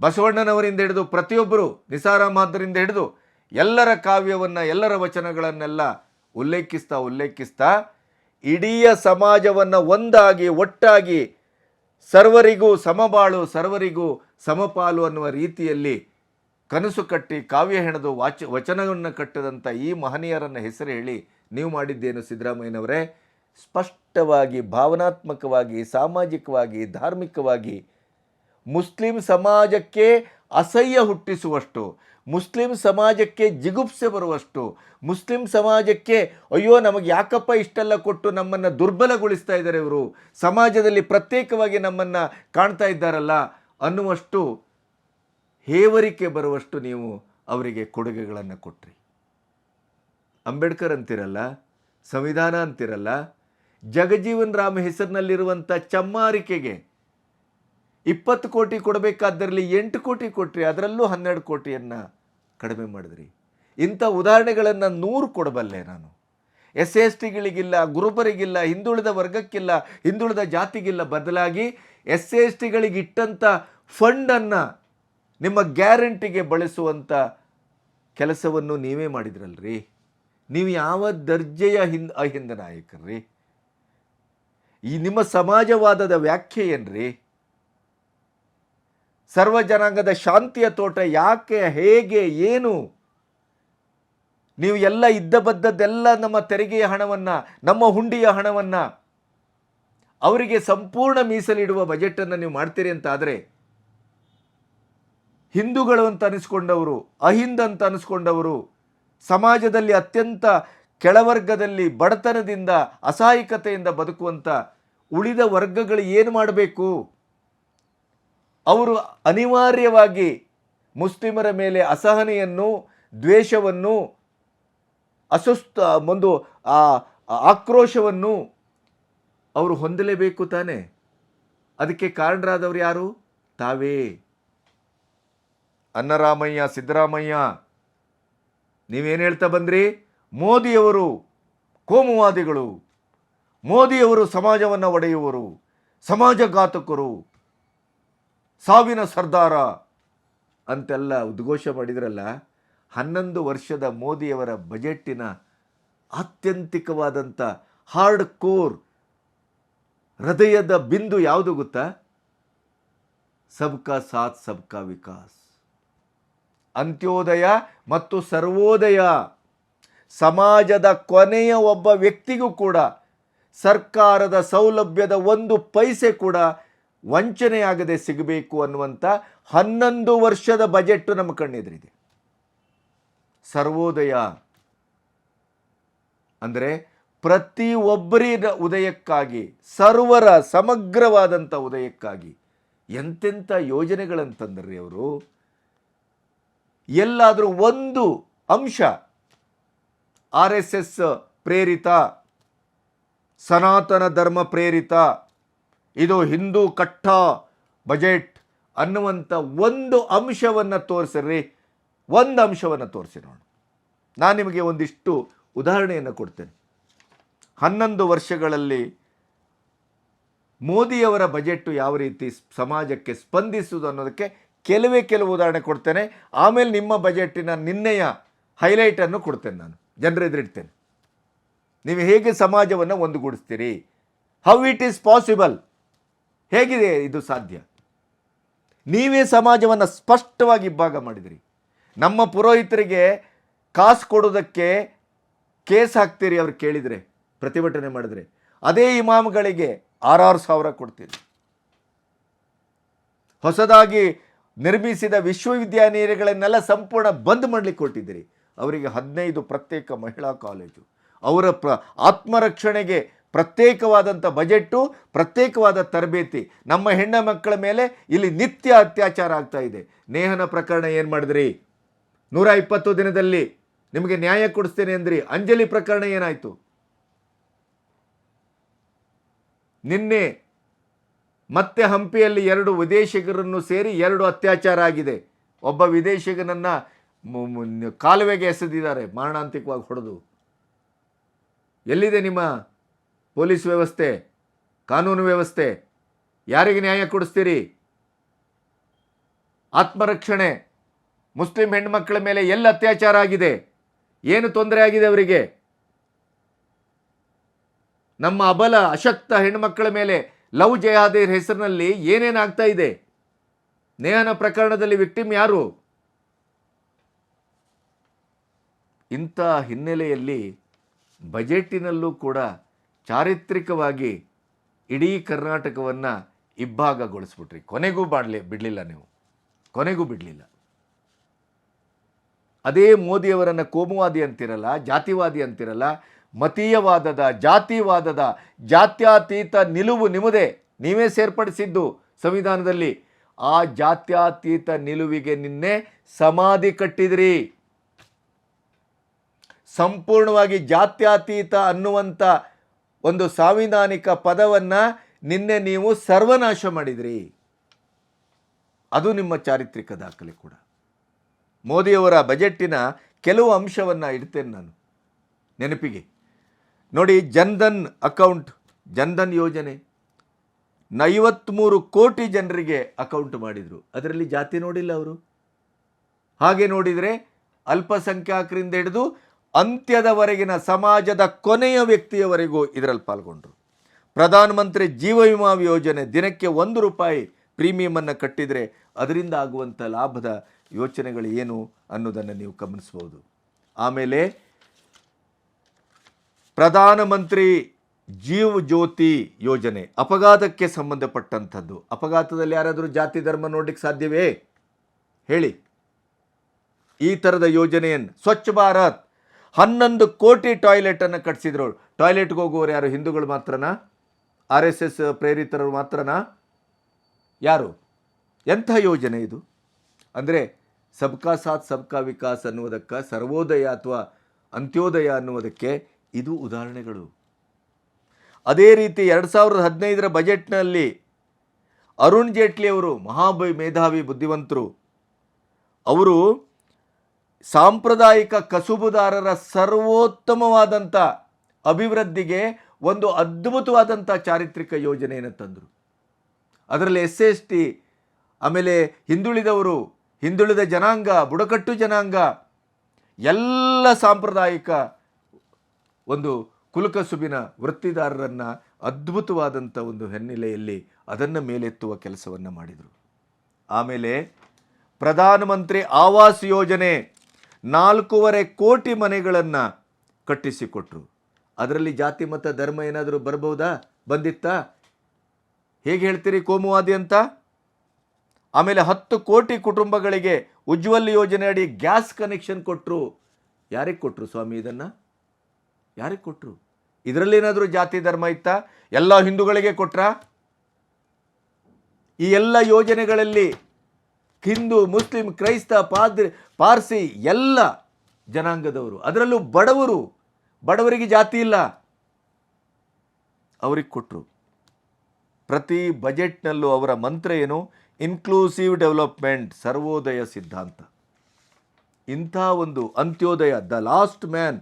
ಬಸವಣ್ಣನವರಿಂದ ಹಿಡಿದು, ಪ್ರತಿಯೊಬ್ಬರು ನಿಸಾರ ಅಹಮದ್ರಿಂದ ಹಿಡಿದು, ಎಲ್ಲರ ಕಾವ್ಯವನ್ನು, ಎಲ್ಲರ ವಚನಗಳನ್ನೆಲ್ಲ ಉಲ್ಲೇಖಿಸ್ತಾ ಉಲ್ಲೇಖಿಸ್ತಾ ಇಡೀ ಸಮಾಜವನ್ನು ಒಂದಾಗಿ, ಒಟ್ಟಾಗಿ ಸರ್ವರಿಗೂ ಸಮಬಾಳು, ಸರ್ವರಿಗೂ ಸಮಪಾಲು ಅನ್ನುವ ರೀತಿಯಲ್ಲಿ ಕನಸು ಕಟ್ಟಿ ಕಾವ್ಯ ಹೆಣದು ವಾಚ ವಚನವನ್ನು ಕಟ್ಟದಂಥ ಈ ಮಹನೀಯರನ್ನ ಹೆಸರು ಹೇಳಿ ನೀವು ಮಾಡಿದ್ದೇನು ಸಿದ್ದರಾಮಯ್ಯನವರೇ? ಸ್ಪಷ್ಟವಾಗಿ, ಭಾವನಾತ್ಮಕವಾಗಿ, ಸಾಮಾಜಿಕವಾಗಿ, ಧಾರ್ಮಿಕವಾಗಿ ಮುಸ್ಲಿಂ ಸಮಾಜಕ್ಕೆ ಅಸಹ್ಯ ಹುಟ್ಟಿಸುವಷ್ಟು, ಮುಸ್ಲಿಂ ಸಮಾಜಕ್ಕೆ ಜಿಗುಪ್ಸೆ ಬರುವಷ್ಟು, ಮುಸ್ಲಿಂ ಸಮಾಜಕ್ಕೆ ಅಯ್ಯೋ ನಮಗೆ ಯಾಕಪ್ಪ ಇಷ್ಟೆಲ್ಲ ಕೊಟ್ಟು ನಮ್ಮನ್ನು ದುರ್ಬಲಗೊಳಿಸ್ತಾ ಇದ್ದಾರೆ ಇವರು? ಸಮಾಜದಲ್ಲಿ ಪ್ರತ್ಯೇಕವಾಗಿ ನಮ್ಮನ್ನು ಕಾಣ್ತಾ ಇದ್ದಾರಲ್ಲ? ಅನ್ನುವಷ್ಟು ಹೇವರಿಕೆ ಬರುವಷ್ಟು ನೀವು ಅವರಿಗೆ ಕೊಡುಗೆಗಳನ್ನು ಕೊಟ್ರಿ. ಅಂಬೇಡ್ಕರ್ ಅಂತಿರಲ್ಲ, ಸಂವಿಧಾನ ಅಂತಿರಲ್ಲ, ಜಗಜೀವನ್ ರಾಮ್ ಹೆಸರಿನಲ್ಲಿರುವಂಥ ಚಮ್ಮಾರಿಕೆಗೆ ಇಪ್ಪತ್ತು ಕೋಟಿ ಕೊಡಬೇಕಾದ್ದರಲ್ಲಿ ಎಂಟು ಕೋಟಿ ಕೊಟ್ರಿ, ಅದರಲ್ಲೂ ಹನ್ನೆರಡು ಕೋಟಿಯನ್ನು ಕಡಿಮೆ ಮಾಡಿದ್ರಿ. ಇಂಥ ಉದಾಹರಣೆಗಳನ್ನು ನೂರು ಕೊಡಬಲ್ಲೆ ನಾನು. ಎಸ್ ಎಸ್ ಟಿಗಳಿಗಿಲ್ಲ ಗುರುಬರಿಗಿಲ್ಲ, ಹಿಂದುಳಿದ ವರ್ಗಕ್ಕಿಲ್ಲ, ಹಿಂದುಳಿದ ಜಾತಿಗಿಲ್ಲ ಬದಲಾಗಿ ಎಸ್ ಎಸ್ ಟಿಗಳಿಗಿಟ್ಟಂಥ ಫಂಡನ್ನು ನಿಮ್ಮ ಗ್ಯಾರಂಟಿಗೆ ಬಳಸುವಂಥ ಕೆಲಸವನ್ನು ನೀವೇ ಮಾಡಿದ್ರಲ್ರಿ? ನೀವು ಯಾವ ದರ್ಜೆಯ ಹಿಂದ್ ಅಹಿಂದ ನಾಯಕರ್ರಿ ಈ ನಿಮ್ಮ ಸಮಾಜವಾದದ ವ್ಯಾಖ್ಯೆ ಏನ್ರಿ? ಸರ್ವ ಜನಾಂಗದ ಶಾಂತಿಯ ತೋಟ ಯಾಕೆ, ಹೇಗೆ, ಏನು? ನೀವು ಎಲ್ಲ ಇದ್ದ ಬದ್ದದ್ದೆಲ್ಲ ನಮ್ಮ ತೆರಿಗೆಯ ಹಣವನ್ನು, ನಮ್ಮ ಹುಂಡಿಯ ಹಣವನ್ನು, ಅವರಿಗೆ ಸಂಪೂರ್ಣ ಮೀಸಲಿಡುವ ಬಜೆಟನ್ನು ನೀವು ಮಾಡ್ತೀರಿ ಅಂತ ಆದರೆ ಹಿಂದೂಗಳು ಅಂತ ಅನಿಸ್ಕೊಂಡವರು, ಅಹಿಂದ ಅಂತ ಅನಿಸ್ಕೊಂಡವರು, ಸಮಾಜದಲ್ಲಿ ಅತ್ಯಂತ ಕೆಳವರ್ಗದಲ್ಲಿ ಬಡತನದಿಂದ ಅಸಹಾಯಕತೆಯಿಂದ ಬದುಕುವಂಥ ಉಳಿದ ವರ್ಗಗಳು ಏನು ಮಾಡಬೇಕು? ಅವರು ಅನಿವಾರ್ಯವಾಗಿ ಮುಸ್ಲಿಮರ ಮೇಲೆ ಅಸಹನೆಯನ್ನು, ದ್ವೇಷವನ್ನು ಅಸ್ವಸ್ಥ ಒಂದು, ಆ ಆಕ್ರೋಶವನ್ನು ಅವರು ಹೊಂದಲೇಬೇಕು ತಾನೆ. ಅದಕ್ಕೆ ಕಾರಣರಾದವರು ಯಾರು? ತಾವೇ. ಅನ್ನರಾಮಯ್ಯ, ಸಿದ್ದರಾಮಯ್ಯ, ನೀವೇನು ಹೇಳ್ತಾ ಬಂದ್ರಿ? ಮೋದಿಯವರು ಕೋಮುವಾದಿಗಳು. ಮೋದಿಯವರು ಸಮಾಜವನ್ನು ಒಡೆಯುವರು ಸಮಾಜಘಾತಕರು ಸಾವಿನ ಸರ್ದಾರ ಅಂತೆಲ್ಲ ಉದ್ಘೋಷ ಮಾಡಿದ್ರಲ್ಲ ಹನ್ನೊಂದು ವರ್ಷದ ಮೋದಿಯವರ ಬಜೆಟ್ಟಿನ ಆತ್ಯಂತಿಕವಾದಂಥ ಹಾರ್ಡ್ ಕೋರ್ ಹೃದಯದ ಬಿಂದು ಯಾವುದು ಗೊತ್ತಾ? ಸಬ್ಕಾ ಸಾಥ್, ಸಬ್ಕಾ ವಿಕಾಸ್. ಅಂತ್ಯೋದಯ ಮತ್ತು ಸರ್ವೋದಯ. ಸಮಾಜದ ಕೊನೆಯ ಒಬ್ಬ ವ್ಯಕ್ತಿಗೂ ಕೂಡ, ಸರ್ಕಾರದ ಸೌಲಭ್ಯದ ಒಂದು ಪೈಸೆ ಕೂಡ ವಂಚನೆಯಾಗದೆ ಸಿಗಬೇಕು ಅನ್ನುವಂಥ ಹನ್ನೊಂದು ವರ್ಷದ ಬಜೆಟ್ಟು ನಮ್ಮ ಕಣ್ಣೆದುರಿದೆ. ಸರ್ವೋದಯ. ಅಂದರೆ ಪ್ರತಿ ಒಬ್ಬರಿನ ಉದಯಕ್ಕಾಗಿ, ಸರ್ವರ ಸಮಗ್ರವಾದಂಥ ಉದಯಕ್ಕಾಗಿ ಎಂತೆಂಥ ಯೋಜನೆಗಳಂತಂದ್ರಿ ಅವರು? ಎಲ್ಲಾದರೂ ಒಂದು ಅಂಶ, ಆರ್ ಎಸ್ ಎಸ್ ಪ್ರೇರಿತ, ಸನಾತನ ಧರ್ಮ ಪ್ರೇರಿತ, ಇದು ಹಿಂದೂ ಕಟ್ಟ ಬಜೆಟ್ ಅನ್ನುವಂಥ ಒಂದು ಅಂಶವನ್ನು ತೋರಿಸ್ರಿ. ಒಂದು ಅಂಶವನ್ನು ತೋರಿಸಿ ನೋಡಿ. ನಾನು ನಿಮಗೆ ಒಂದಿಷ್ಟು ಉದಾಹರಣೆಯನ್ನು ಕೊಡ್ತೇನೆ. ಹನ್ನೊಂದು ವರ್ಷಗಳಲ್ಲಿ ಮೋದಿಯವರ ಬಜೆಟ್ಟು ಯಾವ ರೀತಿ ಸಮಾಜಕ್ಕೆ ಸ್ಪಂದಿಸುವುದು ಅನ್ನೋದಕ್ಕೆ ಕೆಲವೇ ಕೆಲವು ಉದಾಹರಣೆ ಕೊಡ್ತೇನೆ. ಆಮೇಲೆ ನಿಮ್ಮ ಬಜೆಟ್ಟಿನ ನಿನ್ನೆಯ ಹೈಲೈಟನ್ನು ಕೊಡ್ತೇನೆ ನಾನು. ಜನರೆದುರಿಡ್ತೇನೆ ನೀವು ಹೇಗೆ ಸಮಾಜವನ್ನು ಒಂದುಗೂಡಿಸ್ತೀರಿ? ಹೌ ಇಟ್ ಈಸ್ ಪಾಸಿಬಲ್ ಹೇಗಿದೆ ಇದು ಸಾಧ್ಯ? ನೀವೇ ಸಮಾಜವನ್ನು ಸ್ಪಷ್ಟವಾಗಿ ಇಬ್ಬಾಗ ಮಾಡಿದಿರಿ. ನಮ್ಮ ಪುರೋಹಿತರಿಗೆ ಕಾಸು ಕೊಡೋದಕ್ಕೆ ಕೇಸ್ ಹಾಕ್ತೀರಿ ಅವ್ರು ಕೇಳಿದರೆ, ಪ್ರತಿಭಟನೆ ಮಾಡಿದ್ರೆ. ಅದೇ ಇಮಾಮ್ಗಳಿಗೆ ಆರಾರು ಸಾವಿರ ಕೊಡ್ತೀರಿ. ಹೊಸದಾಗಿ ನಿರ್ಮಿಸಿದ ವಿಶ್ವವಿದ್ಯಾನಿಲಯಗಳನ್ನೆಲ್ಲ ಸಂಪೂರ್ಣ ಬಂದ್ ಮಾಡಲಿಕ್ಕೆ ಕೊಟ್ಟಿದ್ದೀರಿ. ಅವರಿಗೆ ಹದಿನೈದು ಪ್ರತ್ಯೇಕ ಮಹಿಳಾ ಕಾಲೇಜು. ಅವರ ಪ್ರ, ಆತ್ಮರಕ್ಷಣೆಗೆ ಪ್ರತ್ಯೇಕವಾದಂಥ ಬಜೆಟ್ಟು, ಪ್ರತ್ಯೇಕವಾದ ತರಬೇತಿ. ನಮ್ಮ ಹೆಣ್ಣ ಮಕ್ಕಳ ಮೇಲೆ ಇಲ್ಲಿ ನಿತ್ಯ ಅತ್ಯಾಚಾರ ಆಗ್ತಾ ಇದೆ. ನೇಹನ ಪ್ರಕರಣ ಏನು ಮಾಡಿದ್ರಿ? ನೂರ ಇಪ್ಪತ್ತು ದಿನದಲ್ಲಿ ನಿಮಗೆ ನ್ಯಾಯ ಕೊಡಿಸ್ತೇನೆ ಅಂದ್ರಿ. ಅಂಜಲಿ ಪ್ರಕರಣ ಏನಾಯಿತು? ನಿನ್ನೆ ಮತ್ತೆ ಹಂಪಿಯಲ್ಲಿ ಎರಡು ವಿದೇಶಿಗರನ್ನು ಸೇರಿ ಎರಡು ಅತ್ಯಾಚಾರ ಆಗಿದೆ. ಒಬ್ಬ ವಿದೇಶಿಗನನ್ನು ಕಾಲುವೆಗೆ ಎಸೆದಿದ್ದಾರೆ, ಮಾರಣಾಂತಿಕವಾಗಿ ಹೊಡೆದು. ಎಲ್ಲಿದೆ ನಿಮ್ಮ ಪೊಲೀಸ್ ವ್ಯವಸ್ಥೆ, ಕಾನೂನು ವ್ಯವಸ್ಥೆ? ಯಾರಿಗೆ ನ್ಯಾಯ ಕೊಡಿಸ್ತೀರಿ? ಆತ್ಮರಕ್ಷಣೆ ಮುಸ್ಲಿಂ ಹೆಣ್ಮಕ್ಳ ಮೇಲೆ ಎಲ್ಲ ಅತ್ಯಾಚಾರ ಆಗಿದೆ. ಏನು ತೊಂದರೆ ಆಗಿದೆ ಅವರಿಗೆ? ನಮ್ಮ ಅಬಲ, ಅಶಕ್ತ ಹೆಣ್ಮಕ್ಕಳ ಮೇಲೆ ಲವ್ ಜಯಾದೇರ್ ಹೆಸರಿನಲ್ಲಿ ಏನೇನಾಗ್ತಾ ಇದೆ? ನೇಹನ ಪ್ರಕರಣದಲ್ಲಿ ವಿಕ್ಟಿಮ್ ಯಾರು? ಇಂಥ ಹಿನ್ನೆಲೆಯಲ್ಲಿ ಬಜೆಟ್ಟಿನಲ್ಲೂ ಕೂಡ ಚಾರಿತ್ರಿಕವಾಗಿ ಇಡೀ ಕರ್ನಾಟಕವನ್ನು ಇಬ್ಬಾಗಗೊಳಿಸ್ಬಿಟ್ರಿ ಕೊನೆಗೂ ಬಾಡಲಿ ಬಿಡಲಿಲ್ಲ ನೀವು. ಕೊನೆಗೂ ಬಿಡಲಿಲ್ಲ. ಅದೇ ಮೋದಿಯವರನ್ನು ಕೋಮುವಾದಿ ಅಂತಿರಲ್ಲ, ಜಾತಿವಾದಿ ಅಂತಿರಲ್ಲ, ಮತೀಯವಾದದ, ಜಾತಿವಾದದ, ಜಾತ್ಯಾತೀತ ನಿಲುವು ನಿಮ್ಮದೇ, ನೀವೇ ಸೇರ್ಪಡಿಸಿದ್ದು ಸಂವಿಧಾನದಲ್ಲಿ. ಆ ಜಾತ್ಯಾತೀತ ನಿಲುವಿಗೆ ನಿನ್ನೆ ಸಮಾಧಿ ಕಟ್ಟಿದ್ರಿ. ಸಂಪೂರ್ಣವಾಗಿ ಜಾತ್ಯಾತೀತ ಅನ್ನುವಂಥ ಒಂದು ಸಾಂವಿಧಾನಿಕ ಪದವನ್ನು ನಿನ್ನೆ ನೀವು ಸರ್ವನಾಶ ಮಾಡಿದ್ರಿ. ಅದು ನಿಮ್ಮ ಚಾರಿತ್ರಿಕ ದಾಖಲೆ ಕೂಡ. ಮೋದಿಯವರ ಬಜೆಟ್ಟಿನ ಕೆಲವು ಅಂಶವನ್ನು ಇಡ್ತೇನೆ ನಾನು. ನೆನಪಿಗೆ. ನೋಡಿ, ಜನ್ಧನ್ ಅಕೌಂಟ್, ಜನ್ಧನ್ ಯೋಜನೆ. ಐವತ್ತ್ಮೂರು ಕೋಟಿ ಜನರಿಗೆ ಅಕೌಂಟ್ ಮಾಡಿದರು. ಅದರಲ್ಲಿ ಜಾತಿ ನೋಡಿಲ್ಲ ಅವರು. ಹಾಗೆ ನೋಡಿದರೆ ಅಲ್ಪಸಂಖ್ಯಾತರಿಂದ ಹಿಡಿದು ಅಂತ್ಯದವರೆಗಿನ ಸಮಾಜದ ಕೊನೆಯ ವ್ಯಕ್ತಿಯವರೆಗೂ ಇದರಲ್ಲಿ ಪಾಲ್ಗೊಂಡರು. ಪ್ರಧಾನಮಂತ್ರಿ ಜೀವ ವಿಮಾ ಯೋಜನೆ ದಿನಕ್ಕೆ ಒಂದು ರೂಪಾಯಿ ಪ್ರೀಮಿಯಮನ್ನು ಕಟ್ಟಿದರೆ ಅದರಿಂದ ಆಗುವಂಥ ಲಾಭದ ಯೋಚನೆಗಳು ಏನು ಅನ್ನೋದನ್ನು ನೀವು ಗಮನಿಸ್ಬೋದು. ಆಮೇಲೆ ಪ್ರಧಾನಮಂತ್ರಿ ಜೀವ ಜ್ಯೋತಿ ಯೋಜನೆ ಅಪಘಾತಕ್ಕೆ ಸಂಬಂಧಪಟ್ಟಂಥದ್ದು. ಅಪಘಾತದಲ್ಲಿ ಯಾರಾದರೂ ಜಾತಿ ಧರ್ಮ ನೋಡಲಿಕ್ಕೆ ಸಾಧ್ಯವೇ? ಹೇಳಿ. ಈ ಥರದ ಯೋಜನೆಯನ್ನು ಸ್ವಚ್ಛ ಭಾರತ್ ಹನ್ನೊಂದು ಕೋಟಿ ಟಾಯ್ಲೆಟನ್ನು ಕಟ್ಟಿಸಿದ್ರು ಟಾಯ್ಲೆಟ್ಗೆ ಹೋಗುವವರು ಯಾರು? ಹಿಂದೂಗಳು ಮಾತ್ರನಾ? ಆರ್ ಎಸ್ ಎಸ್ ಪ್ರೇರಿತರು ಮಾತ್ರನಾ? ಯಾರು? ಎಂಥ ಯೋಜನೆ ಇದು? ಅಂದರೆ ಸಬ್ಕಾ ಸಾಥ್, ಸಬ್ಕಾ ವಿಕಾಸ್ ಅನ್ನುವುದಕ್ಕೆ ಸರ್ವೋದಯ ಅಥವಾ ಅಂತ್ಯೋದಯ ಅನ್ನುವುದಕ್ಕೆ ಇದು ಉದಾಹರಣೆಗಳು. ಅದೇ ರೀತಿ ಎರಡು ಸಾವಿರದ ಹದಿನೈದರ ಬಜೆಟ್ನಲ್ಲಿ ಅರುಣ್ ಜೇಟ್ಲಿ ಅವರು ಮಹಾಬೈ ಮೇಧಾವಿ ಬುದ್ಧಿವಂತರು. ಅವರು ಸಾಂಪ್ರದಾಯಿಕ ಕಸುಬುದಾರರ ಸರ್ವೋತ್ತಮವಾದಂಥ ಅಭಿವೃದ್ಧಿಗೆ ಒಂದು ಅದ್ಭುತವಾದಂಥ ಚಾರಿತ್ರಿಕ ಯೋಜನೆಯನ್ನು ತಂದರು. ಅದರಲ್ಲಿ ಎಸ್ ಎಸ್ ಟಿ, ಆಮೇಲೆ ಹಿಂದುಳಿದವರು ಹಿಂದುಳಿದ ಜನಾಂಗ, ಬುಡಕಟ್ಟು ಜನಾಂಗ, ಎಲ್ಲ ಸಾಂಪ್ರದಾಯಿಕ ಒಂದು ಕುಲಕಸುಬಿನ ವೃತ್ತಿದಾರರನ್ನು ಅದ್ಭುತವಾದಂಥ ಒಂದು ಹಿನ್ನೆಲೆಯಲ್ಲಿ ಅದನ್ನು ಮೇಲೆತ್ತುವ ಕೆಲಸವನ್ನು ಮಾಡಿದರು. ಆಮೇಲೆ ಪ್ರಧಾನಮಂತ್ರಿ ಆವಾಸ್ ಯೋಜನೆ ನಾಲ್ಕೂವರೆ ಕೋಟಿ ಮನೆಗಳನ್ನು ಕಟ್ಟಿಸಿಕೊಟ್ರು. ಅದರಲ್ಲಿ ಜಾತಿ, ಮತ, ಧರ್ಮ ಏನಾದರೂ ಬರ್ಬೋದಾ? ಬಂದಿತ್ತಾ? ಹೇಗೆ ಹೇಳ್ತೀರಿ ಕೋಮುವಾದಿ ಅಂತ? ಆಮೇಲೆ ಹತ್ತು ಕೋಟಿ ಕುಟುಂಬಗಳಿಗೆ ಉಜ್ವಲ್ ಯೋಜನೆ ಅಡಿ ಗ್ಯಾಸ್ ಕನೆಕ್ಷನ್ ಕೊಟ್ಟರು ಯಾರಿಗೆ ಕೊಟ್ಟರು ಸ್ವಾಮಿ ಇದನ್ನು? ಯಾರಿಗೆ ಕೊಟ್ಟರು ಇದರಲ್ಲೇನಾದರೂ ಜಾತಿ ಧರ್ಮ ಇತ್ತಾ? ಎಲ್ಲ ಹಿಂದೂಗಳಿಗೆ ಕೊಟ್ರ? ಈ ಎಲ್ಲ ಯೋಜನೆಗಳಲ್ಲಿ ಹಿಂದೂ, ಮುಸ್ಲಿಂ, ಕ್ರೈಸ್ತ, ಪಾದ್ರಿ, ಪಾರ್ಸಿ ಎಲ್ಲ ಜನಾಂಗದವರು. ಅದರಲ್ಲೂ ಬಡವರು. ಬಡವರಿಗೆ ಜಾತಿ ಇಲ್ಲ. ಅವ್ರಿಗೆ ಕೊಟ್ಟರು ಪ್ರತಿ ಬಜೆಟ್ನಲ್ಲೂ ಅವರ ಮಂತ್ರ ಏನು? ಇನ್ಕ್ಲೂಸಿವ್ ಡೆವಲಪ್ಮೆಂಟ್ ಸರ್ವೋದಯ ಸಿದ್ಧಾಂತ. ಇಂಥ ಒಂದು ಅಂತ್ಯೋದಯ, ದ ಲಾಸ್ಟ್ ಮ್ಯಾನ್,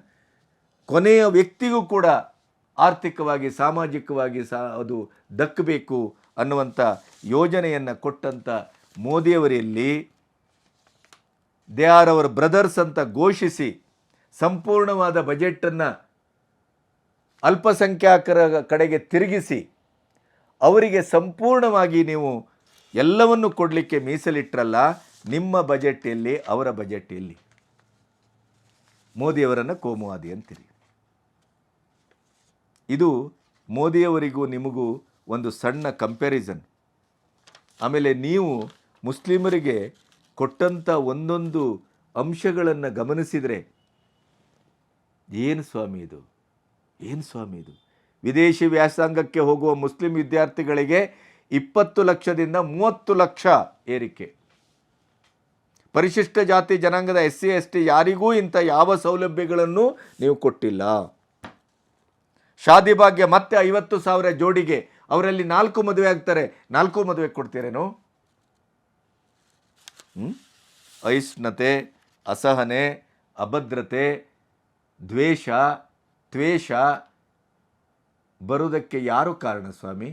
ಕೊನೆಯ ವ್ಯಕ್ತಿಗೂ ಕೂಡ ಆರ್ಥಿಕವಾಗಿ, ಸಾಮಾಜಿಕವಾಗಿ ಸಹ ಅದು ದಕ್ಕಬೇಕು ಅನ್ನುವಂಥ ಯೋಜನೆಯನ್ನು ಕೊಟ್ಟಂಥ ಮೋದಿಯವರಲ್ಲಿ, ದೇ ಆರ್ ಅವರ್ ಬ್ರದರ್ಸ್ ಅಂತ ಘೋಷಿಸಿ ಸಂಪೂರ್ಣವಾದ ಬಜೆಟನ್ನು ಅಲ್ಪಸಂಖ್ಯಾತರ ಕಡೆಗೆ ತಿರುಗಿಸಿ, ಅವರಿಗೆ ಸಂಪೂರ್ಣವಾಗಿ ನೀವು ಎಲ್ಲವನ್ನು ಕೊಡಲಿಕ್ಕೆ ಮೀಸಲಿಟ್ರಲ್ಲ, ನಿಮ್ಮ ಬಜೆಟ್ ಎಲ್ಲಿ, ಅವರ ಬಜೆಟ್ ಎಲ್ಲಿ? ಮೋದಿಯವರನ್ನು ಕೋಮುವಾದಿ ಅಂತೀರಿ. ಇದು ಮೋದಿಯವರಿಗೂ ನಿಮಗೂ ಒಂದು ಸಣ್ಣ ಕಂಪ್ಯಾರಿಸನ್ ಆಮೇಲೆ ನೀವು ಮುಸ್ಲಿಮರಿಗೆ ಕೊಟ್ಟಂಥ ಒಂದೊಂದು ಅಂಶಗಳನ್ನು ಗಮನಿಸಿದರೆ, ಏನು ಸ್ವಾಮಿ ಇದು? ಏನು ಸ್ವಾಮಿ ಇದು? ವಿದೇಶಿ ವ್ಯಾಸಂಗಕ್ಕೆ ಹೋಗುವ ಮುಸ್ಲಿಂ ವಿದ್ಯಾರ್ಥಿಗಳಿಗೆ ಇಪ್ಪತ್ತು ಲಕ್ಷದಿಂದ ಮೂವತ್ತು ಲಕ್ಷ ಏರಿಕೆ. ಪರಿಶಿಷ್ಟ ಜಾತಿ ಜನಾಂಗದ ಎಸ್ ಸಿ ಎಸ್ ಟಿ ಯಾರಿಗೂ ಇಂಥ ಯಾವ ಸೌಲಭ್ಯಗಳನ್ನು ನೀವು ಕೊಟ್ಟಿಲ್ಲ. ಶಾದಿ ಭಾಗ್ಯ ಮತ್ತೆ ಐವತ್ತು ಸಾವಿರ ಜೋಡಿಗೆ ಅವರಲ್ಲಿ ನಾಲ್ಕು ಮದುವೆ ಆಗ್ತಾರೆ. ನಾಲ್ಕು ಮದುವೆ ಕೊಡ್ತೀರೇನು? ಅಹಿಷ್ಣತೆ ಅಸಹನೆ, ಅಭದ್ರತೆ, ದ್ವೇಷ, ತ್ವೇಷ ಬರುವುದಕ್ಕೆ ಯಾರು ಕಾರಣ ಸ್ವಾಮಿ?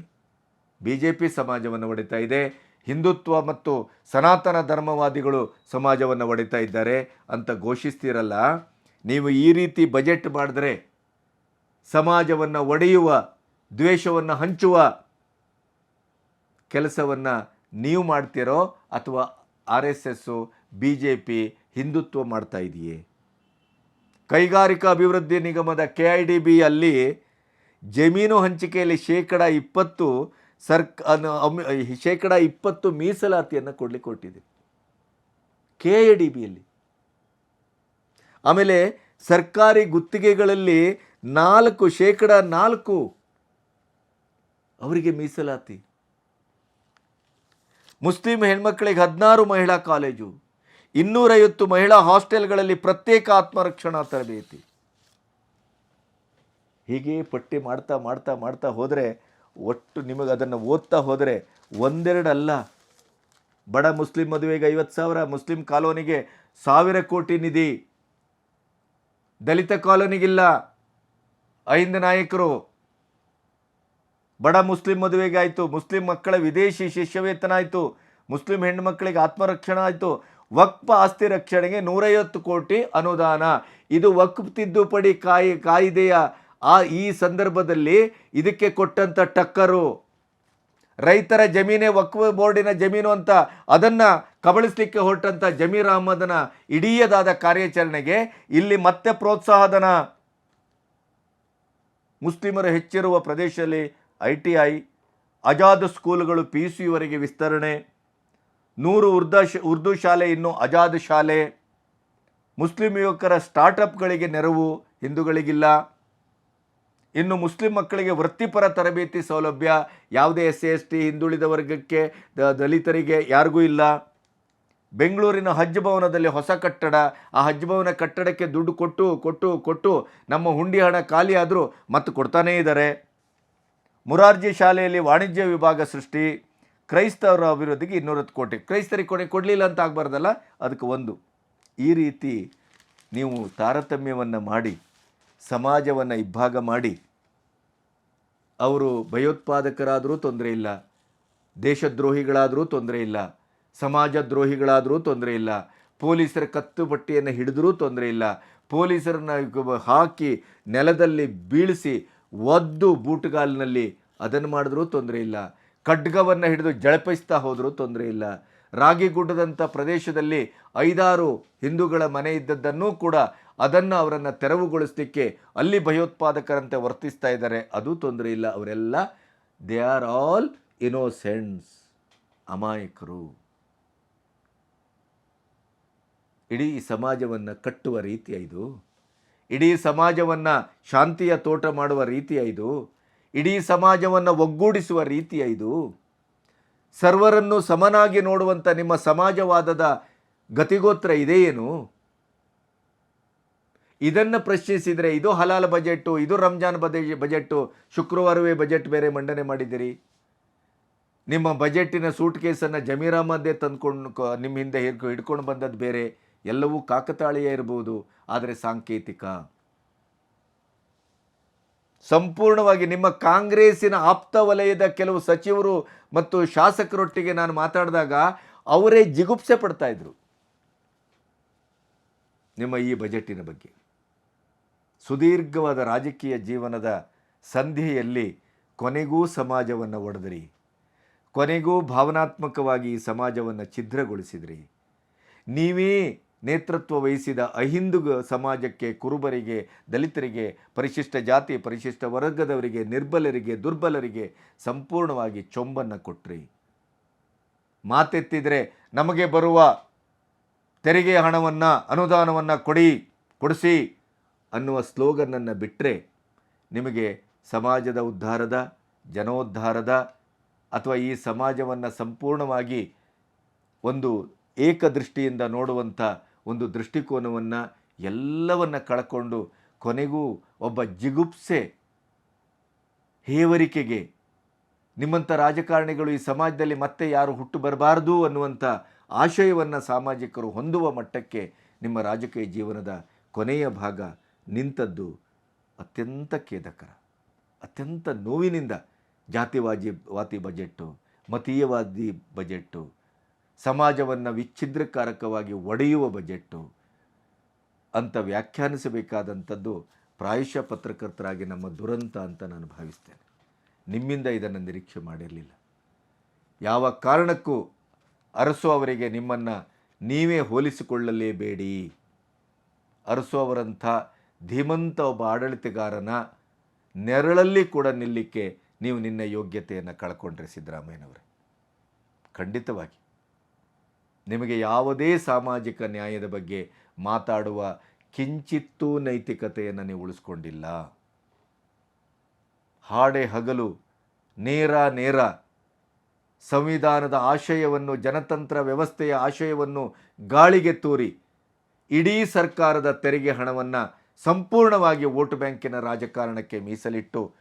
ಬಿ ಜೆ ಪಿ ಸಮಾಜವನ್ನು ಒಡಿತಾ ಇದೆ. ಹಿಂದುತ್ವ ಮತ್ತು ಸನಾತನ ಧರ್ಮವಾದಿಗಳು ಸಮಾಜವನ್ನು ಒಡಿತಾ ಇದ್ದಾರೆ ಅಂತ ಘೋಷಿಸ್ತೀರಲ್ಲ, ನೀವು ಈ ರೀತಿ ಬಜೆಟ್ ಮಾಡಿದ್ರೆ ಸಮಾಜವನ್ನು ಒಡೆಯುವ, ದ್ವೇಷವನ್ನು ಹಂಚುವ ಕೆಲಸವನ್ನು ನೀವು ಮಾಡ್ತೀರೋ ಅಥವಾ R S S B J P Hindutva ಮಾಡ್ತಾ ಇದೆಯೇ? ಕೈಗಾರಿಕಾ ಅಭಿವೃದ್ಧಿ ನಿಗಮದ ಕೆ ಐ ಡಿ ಬಿಯಲ್ಲಿ ಜಮೀನು ಹಂಚಿಕೆಯಲ್ಲಿ ಶೇಕಡ ಇಪ್ಪತ್ತು ಸರ್ಕ್ ಶೇಕಡ ಇಪ್ಪತ್ತು ಮೀಸಲಾತಿಯನ್ನು ಕೊಡಲಿಕ್ಕೆ ಕೊಟ್ಟಿದೆ ಕೆ ಎ ಡಿ ಬಿಯಲ್ಲಿ ಆಮೇಲೆ ಸರ್ಕಾರಿ ಗುತ್ತಿಗೆಗಳಲ್ಲಿ ನಾಲ್ಕು, ಶೇಕಡ ನಾಲ್ಕು ಅವರಿಗೆ ಮೀಸಲಾತಿ. ಮುಸ್ಲಿಂ ಹೆಣ್ಮಕ್ಳಿಗೆ ಹದಿನಾರು ಮಹಿಳಾ ಕಾಲೇಜು, ಇನ್ನೂರೈವತ್ತು ಮಹಿಳಾ ಹಾಸ್ಟೆಲ್ಗಳಲ್ಲಿ ಪ್ರತ್ಯೇಕ ಆತ್ಮರಕ್ಷಣಾ ತರಬೇತಿ. ಹೀಗೆ ಪಟ್ಟಿ ಮಾಡ್ತಾ ಮಾಡ್ತಾ ಮಾಡ್ತಾ ಹೋದರೆ ಒಟ್ಟು ನಿಮಗೆ ಅದನ್ನು ಓದ್ತಾ ಹೋದರೆ ಒಂದೆರಡಲ್ಲ. ಬಡ ಮುಸ್ಲಿಂ ಮದುವೆಗೆ ಐವತ್ತು ಸಾವಿರ, ಮುಸ್ಲಿಂ ಕಾಲೋನಿಗೆ ಸಾವಿರ ಕೋಟಿ ನಿಧಿ. ದಲಿತ ಕಾಲೋನಿಗಿಲ್ಲ. ಐಂದ ನಾಯಕರು. ಬಡ ಮುಸ್ಲಿಂ ಮದುವೆಗೆ ಆಯಿತು. ಮುಸ್ಲಿಂ ಮಕ್ಕಳ ವಿದೇಶಿ ಶಿಷ್ಯವೇತನ ಆಯಿತು. ಮುಸ್ಲಿಂ ಹೆಣ್ಣು ಮಕ್ಕಳಿಗೆ ಆತ್ಮರಕ್ಷಣೆ ಆಯಿತು. ವಕ್ಫ್ ಆಸ್ತಿ ರಕ್ಷಣೆಗೆ ನೂರೈವತ್ತು ಕೋಟಿ ಅನುದಾನ. ಇದು ವಕ್ಫ್ ತಿದ್ದುಪಡಿ ಕಾಯಿ, ಕಾಯ್ದೆಯ ಆ ಈ ಸಂದರ್ಭದಲ್ಲಿ ಇದಕ್ಕೆ ಕೊಟ್ಟಂಥ ಟಕ್ಕರು, ರೈತರ ಜಮೀನೇ ವಕ್ಫ್ ಬೋರ್ಡಿನ ಜಮೀನು ಅಂತ ಅದನ್ನು ಕಬಳಿಸ್ಲಿಕ್ಕೆ ಹೊರಟಂಥ ಜಮೀರ್ ಅಹಮದನ ಇಡೀಯದಾದ ಕಾರ್ಯಾಚರಣೆಗೆ ಇಲ್ಲಿ ಮತ್ತೆ ಪ್ರೋತ್ಸಾಹಧನ. ಮುಸ್ಲಿಮರು ಹೆಚ್ಚಿರುವ ಪ್ರದೇಶದಲ್ಲಿ ಐ ಟಿ ಐ, ಅಜಾದ್ ಸ್ಕೂಲ್ಗಳು ಪಿ ಯು ಸಿವರೆಗೆ ವಿಸ್ತರಣೆ, ನೂರು ಉರ್ದ ಉರ್ದು ಶಾಲೆ, ಇನ್ನು ಅಜಾದ್ ಶಾಲೆ, ಮುಸ್ಲಿಂ ಯುವಕರ ಸ್ಟಾರ್ಟಪ್ಗಳಿಗೆ ನೆರವು ಹಿಂದೂಗಳಿಗಿಲ್ಲ. ಇನ್ನು ಮುಸ್ಲಿಂ ಮಕ್ಕಳಿಗೆ ವೃತ್ತಿಪರ ತರಬೇತಿ ಸೌಲಭ್ಯ, ಯಾವುದೇ ಎಸ್ ಸಿ, ಎಸ್ ಟಿ, ಹಿಂದುಳಿದ ವರ್ಗಕ್ಕೆ ದಲಿತರಿಗೆ ಯಾರಿಗೂ ಇಲ್ಲ. ಬೆಂಗಳೂರಿನ ಹಜ್ ಭವನದಲ್ಲಿ ಹೊಸ ಕಟ್ಟಡ, ಆ ಹಜ್ ಭವನ ಕಟ್ಟಡಕ್ಕೆ ದುಡ್ಡು ಕೊಟ್ಟು ಕೊಟ್ಟು ಕೊಟ್ಟು ನಮ್ಮ ಹುಂಡಿ ಹಣ ಖಾಲಿ ಆದರೂ ಮತ್ತೆ ಕೊಡ್ತಾನೇ ಇದ್ದಾರೆ ಮುರಾರ್ಜಿ ಶಾಲೆಯಲ್ಲಿ ವಾಣಿಜ್ಯ ವಿಭಾಗ ಸೃಷ್ಟಿ. ಕ್ರೈಸ್ತವರ ಅಭಿವೃದ್ಧಿಗೆ ಇನ್ನೂರತ್ತು ಕೋಟಿ. ಕ್ರೈಸ್ತರಿಗೆ ಕೊನೆ ಕೊಡಲಿಲ್ಲ ಅಂತ ಆಗಬಾರ್ದಲ್ಲ? ಅದಕ್ಕೆ ಒಂದು. ಈ ರೀತಿ ನೀವು ತಾರತಮ್ಯವನ್ನು ಮಾಡಿ. ಸಮಾಜವನ್ನು ಇಬ್ಬಾಗ ಮಾಡಿ ಅವರು ಭಯೋತ್ಪಾದಕರಾದರೂ ತೊಂದರೆ ಇಲ್ಲ, ದೇಶದ್ರೋಹಿಗಳಾದರೂ ತೊಂದರೆ ಇಲ್ಲ ಸಮಾಜ ದ್ರೋಹಿಗಳಾದರೂ ತೊಂದರೆ ಇಲ್ಲ, ಪೊಲೀಸರ ಕತ್ತು ಪಟ್ಟಿಯನ್ನು ಹಿಡಿದರೂ ತೊಂದರೆ ಇಲ್ಲ, ಪೊಲೀಸರನ್ನ ಹಾಕಿ ನೆಲದಲ್ಲಿ ಬೀಳಿಸಿ ಒದ್ದು ಬೂಟುಗಾಲಿನಲ್ಲಿ ಅದನ್ನು ಮಾಡಿದ್ರೂ ತೊಂದರೆ ಇಲ್ಲ, ಖಡ್ಗವನ್ನು ಹಿಡಿದು ಜಳಪಿಸ್ತಾ ಹೋದರೂ ತೊಂದರೆ ಇಲ್ಲ ರಾಗಿಗುಡ್ಡದಂಥ ಪ್ರದೇಶದಲ್ಲಿ ಐದಾರು ಹಿಂದೂಗಳ ಮನೆ ಇದ್ದದ್ದನ್ನೂ ಕೂಡ ಅದನ್ನು ಅವರನ್ನು ತೆರವುಗೊಳಿಸಲಿಕ್ಕೆ ಅಲ್ಲಿ ಭಯೋತ್ಪಾದಕರಂತೆ ವರ್ತಿಸ್ತಾ ಇದ್ದಾರೆ. ಅದು ತೊಂದರೆ ಇಲ್ಲ. ಅವರೆಲ್ಲ ದೇ ಆರ್ ಆಲ್ ಇನೋಸೆಂಟ್ಸ್ ಅಮಾಯಕರು. ಇಡೀ ಸಮಾಜವನ್ನು ಕಟ್ಟುವ ರೀತಿಯ ಇದು. ಇಡೀ ಸಮಾಜವನ್ನು ಶಾಂತಿಯ ತೋಟ ಮಾಡುವ ರೀತಿಯ ಇದು. ಇಡೀ ಸಮಾಜವನ್ನು ಒಗ್ಗೂಡಿಸುವ ರೀತಿಯ ಇದು. ಸರ್ವರನ್ನು ಸಮನಾಗಿ ನೋಡುವಂಥ ನಿಮ್ಮ ಸಮಾಜವಾದದ ಗತಿಗೋತ್ರ ಇದೇನು ಇದನ್ನು ಪ್ರಶ್ನಿಸಿದರೆ ಇದು ಹಲಾಲ್ ಬಜೆಟ್ಟು, ಇದು ರಂಜಾನ್ ಬಜೆ, ಬಜೆಟ್ಟು, ಶುಕ್ರವಾರವೇ ಬಜೆಟ್ ಬೇರೆ ಮಂಡನೆ ಮಾಡಿದ್ದೀರಿ. ನಿಮ್ಮ ಬಜೆಟ್ಟಿನ ಸೂಟ್ ಕೇಸನ್ನು ಜಮೀರ್ ಅಹಮದ್ದೇ ತಂದ್ಕೊಂಡು ನಿಮ್ಮ ಹಿಂದೆ ಹಿಡ್ಕೊ, ಹಿಡ್ಕೊಂಡು ಬಂದದ್ದು ಬೇರೆ, ಎಲ್ಲವೂ ಕಾಕತಾಳೀಯ ಇರಬಹುದು ಆದರೆ ಸಾಂಕೇತಿಕ. ಸಂಪೂರ್ಣವಾಗಿ ನಿಮ್ಮ ಕಾಂಗ್ರೆಸ್ಸಿನ ಆಪ್ತ ವಲಯದ ಕೆಲವು ಸಚಿವರು ಮತ್ತು ಶಾಸಕರೊಟ್ಟಿಗೆ ನಾನು ಮಾತಾಡಿದಾಗ ಅವರೇ ಜಿಗುಪ್ಸೆ ಪಡ್ತಾ ಇದ್ರು. ನಿಮ್ಮ ಈ ಬಜೆಟ್ಟಿನ ಬಗ್ಗೆ. ಸುದೀರ್ಘವಾದ ರಾಜಕೀಯ ಜೀವನದ ಸಂಧಿಯಲ್ಲಿ ಕೊನೆಗೂ ಸಮಾಜವನ್ನು ಒಡೆದ್ರಿ. ಕೊನೆಗೂ ಭಾವನಾತ್ಮಕವಾಗಿ ಈ ಸಮಾಜವನ್ನು ಛಿದ್ರಗೊಳಿಸಿದ್ರಿ. ನೀವೇ ನೇತೃತ್ವ ವಹಿಸಿದ ಅಹಿಂದುಗ ಸಮಾಜಕ್ಕೆ ಕುರುಬರಿಗೆ, ದಲಿತರಿಗೆ, ಪರಿಶಿಷ್ಟ ಜಾತಿ, ಪರಿಶಿಷ್ಟ ವರ್ಗದವರಿಗೆ, ನಿರ್ಬಲರಿಗೆ, ದುರ್ಬಲರಿಗೆ ಸಂಪೂರ್ಣವಾಗಿ ಚೊಂಬನ್ನು ಕೊಟ್ರಿ. ಮಾತೆತ್ತಿದರೆ ನಮಗೆ ಬರುವ ತೆರಿಗೆ ಹಣವನ್ನು, ಅನುದಾನವನ್ನು ಕೊಡಿ, ಕೊಡಿಸಿ. ಅನ್ನುವ ಸ್ಲೋಗನನ್ನು ಬಿಟ್ಟರೆ ನಿಮಗೆ ಸಮಾಜದ ಉದ್ಧಾರದ, ಜನೋದ್ಧಾರದ ಅಥವಾ ಈ ಸಮಾಜವನ್ನು ಸಂಪೂರ್ಣವಾಗಿ ಒಂದು ಏಕದೃಷ್ಟಿಯಿಂದ ನೋಡುವಂಥ ಒಂದು ದೃಷ್ಟಿಕೋನವನ್ನು ಎಲ್ಲವನ್ನು ಕಳ್ಕೊಂಡು ಕೊನೆಗೂ ಒಬ್ಬ ಜಿಗುಪ್ಸೆ ಹೇವರಿಕೆಗೆ ನಿಮ್ಮಂಥ ರಾಜಕಾರಣಿಗಳು ಈ ಸಮಾಜದಲ್ಲಿ ಮತ್ತೆ ಯಾರು ಹುಟ್ಟು ಬರಬಾರ್ದು ಅನ್ನುವಂಥ ಆಶಯವನ್ನು ಸಾಮಾಜಿಕರು ಹೊಂದುವ ಮಟ್ಟಕ್ಕೆ ನಿಮ್ಮ ರಾಜಕೀಯ ಜೀವನದ ಕೊನೆಯ ಭಾಗ ನಿಂತದ್ದು ಅತ್ಯಂತ ಖೇದಕರ, ಅತ್ಯಂತ ನೋವಿನಿಂದ ಜಾತಿವಾದಿ ವಾತಿ ಬಜೆಟ್ಟು, ಮತೀಯವಾದಿ ಬಜೆಟ್ಟು, ಸಮಾಜವನ್ನು ವಿಚ್ಛಿದ್ರಕಾರಕವಾಗಿ ಒಡೆಯುವ ಬಜೆಟ್ಟು ಅಂತ ವ್ಯಾಖ್ಯಾನಿಸಬೇಕಾದಂಥದ್ದು ಪ್ರಾಯಶಃ ಪತ್ರಕರ್ತರಾಗಿ ನಮ್ಮ ದುರಂತ ಅಂತ ನಾನು ಭಾವಿಸ್ತೇನೆ. ನಿಮ್ಮಿಂದ ಇದನ್ನು ನಿರೀಕ್ಷೆ ಮಾಡಿರಲಿಲ್ಲ. ಯಾವ ಕಾರಣಕ್ಕೂ ಅರಸು ಅವರಿಗೆ ನಿಮ್ಮನ್ನು ನೀವೇ ಹೋಲಿಸಿಕೊಳ್ಳಲೇಬೇಡಿ. ಅರಸು ಅವರಂಥ ಧೀಮಂತ ಒಬ್ಬ ಆಡಳಿತಗಾರನ ನೆರಳಲ್ಲಿ ಕೂಡ ನಿಲ್ಲಿಕ್ಕೆ ನೀವು ನಿನ್ನ ಯೋಗ್ಯತೆಯನ್ನು ಕಳ್ಕೊಂಡ್ರೆ ಸಿದ್ದರಾಮಯ್ಯನವರೇ. ಖಂಡಿತವಾಗಿ. ನಿಮಗೆ ಯಾವುದೇ ಸಾಮಾಜಿಕ ನ್ಯಾಯದ ಬಗ್ಗೆ ಮಾತಾಡುವ ಕಿಂಚಿತ್ತೂ ನೈತಿಕತೆಯನ್ನು ನೀವು ಉಳಿಸ್ಕೊಂಡಿಲ್ಲ. ಹಾಡೆ ಹಗಲು, ನೇರ ನೇರ ಸಂವಿಧಾನದ ಆಶಯವನ್ನು, ಜನತಂತ್ರ ವ್ಯವಸ್ಥೆಯ ಆಶಯವನ್ನು ಗಾಳಿಗೆ ತೂರಿ, ಇಡೀ ಸರ್ಕಾರದ ತೆರಿಗೆ ಹಣವನ್ನು ಸಂಪೂರ್ಣವಾಗಿ ವೋಟ್ ಬ್ಯಾಂಕಿನ ರಾಜಕಾರಣಕ್ಕೆ ಮೀಸಲಿಟ್ಟು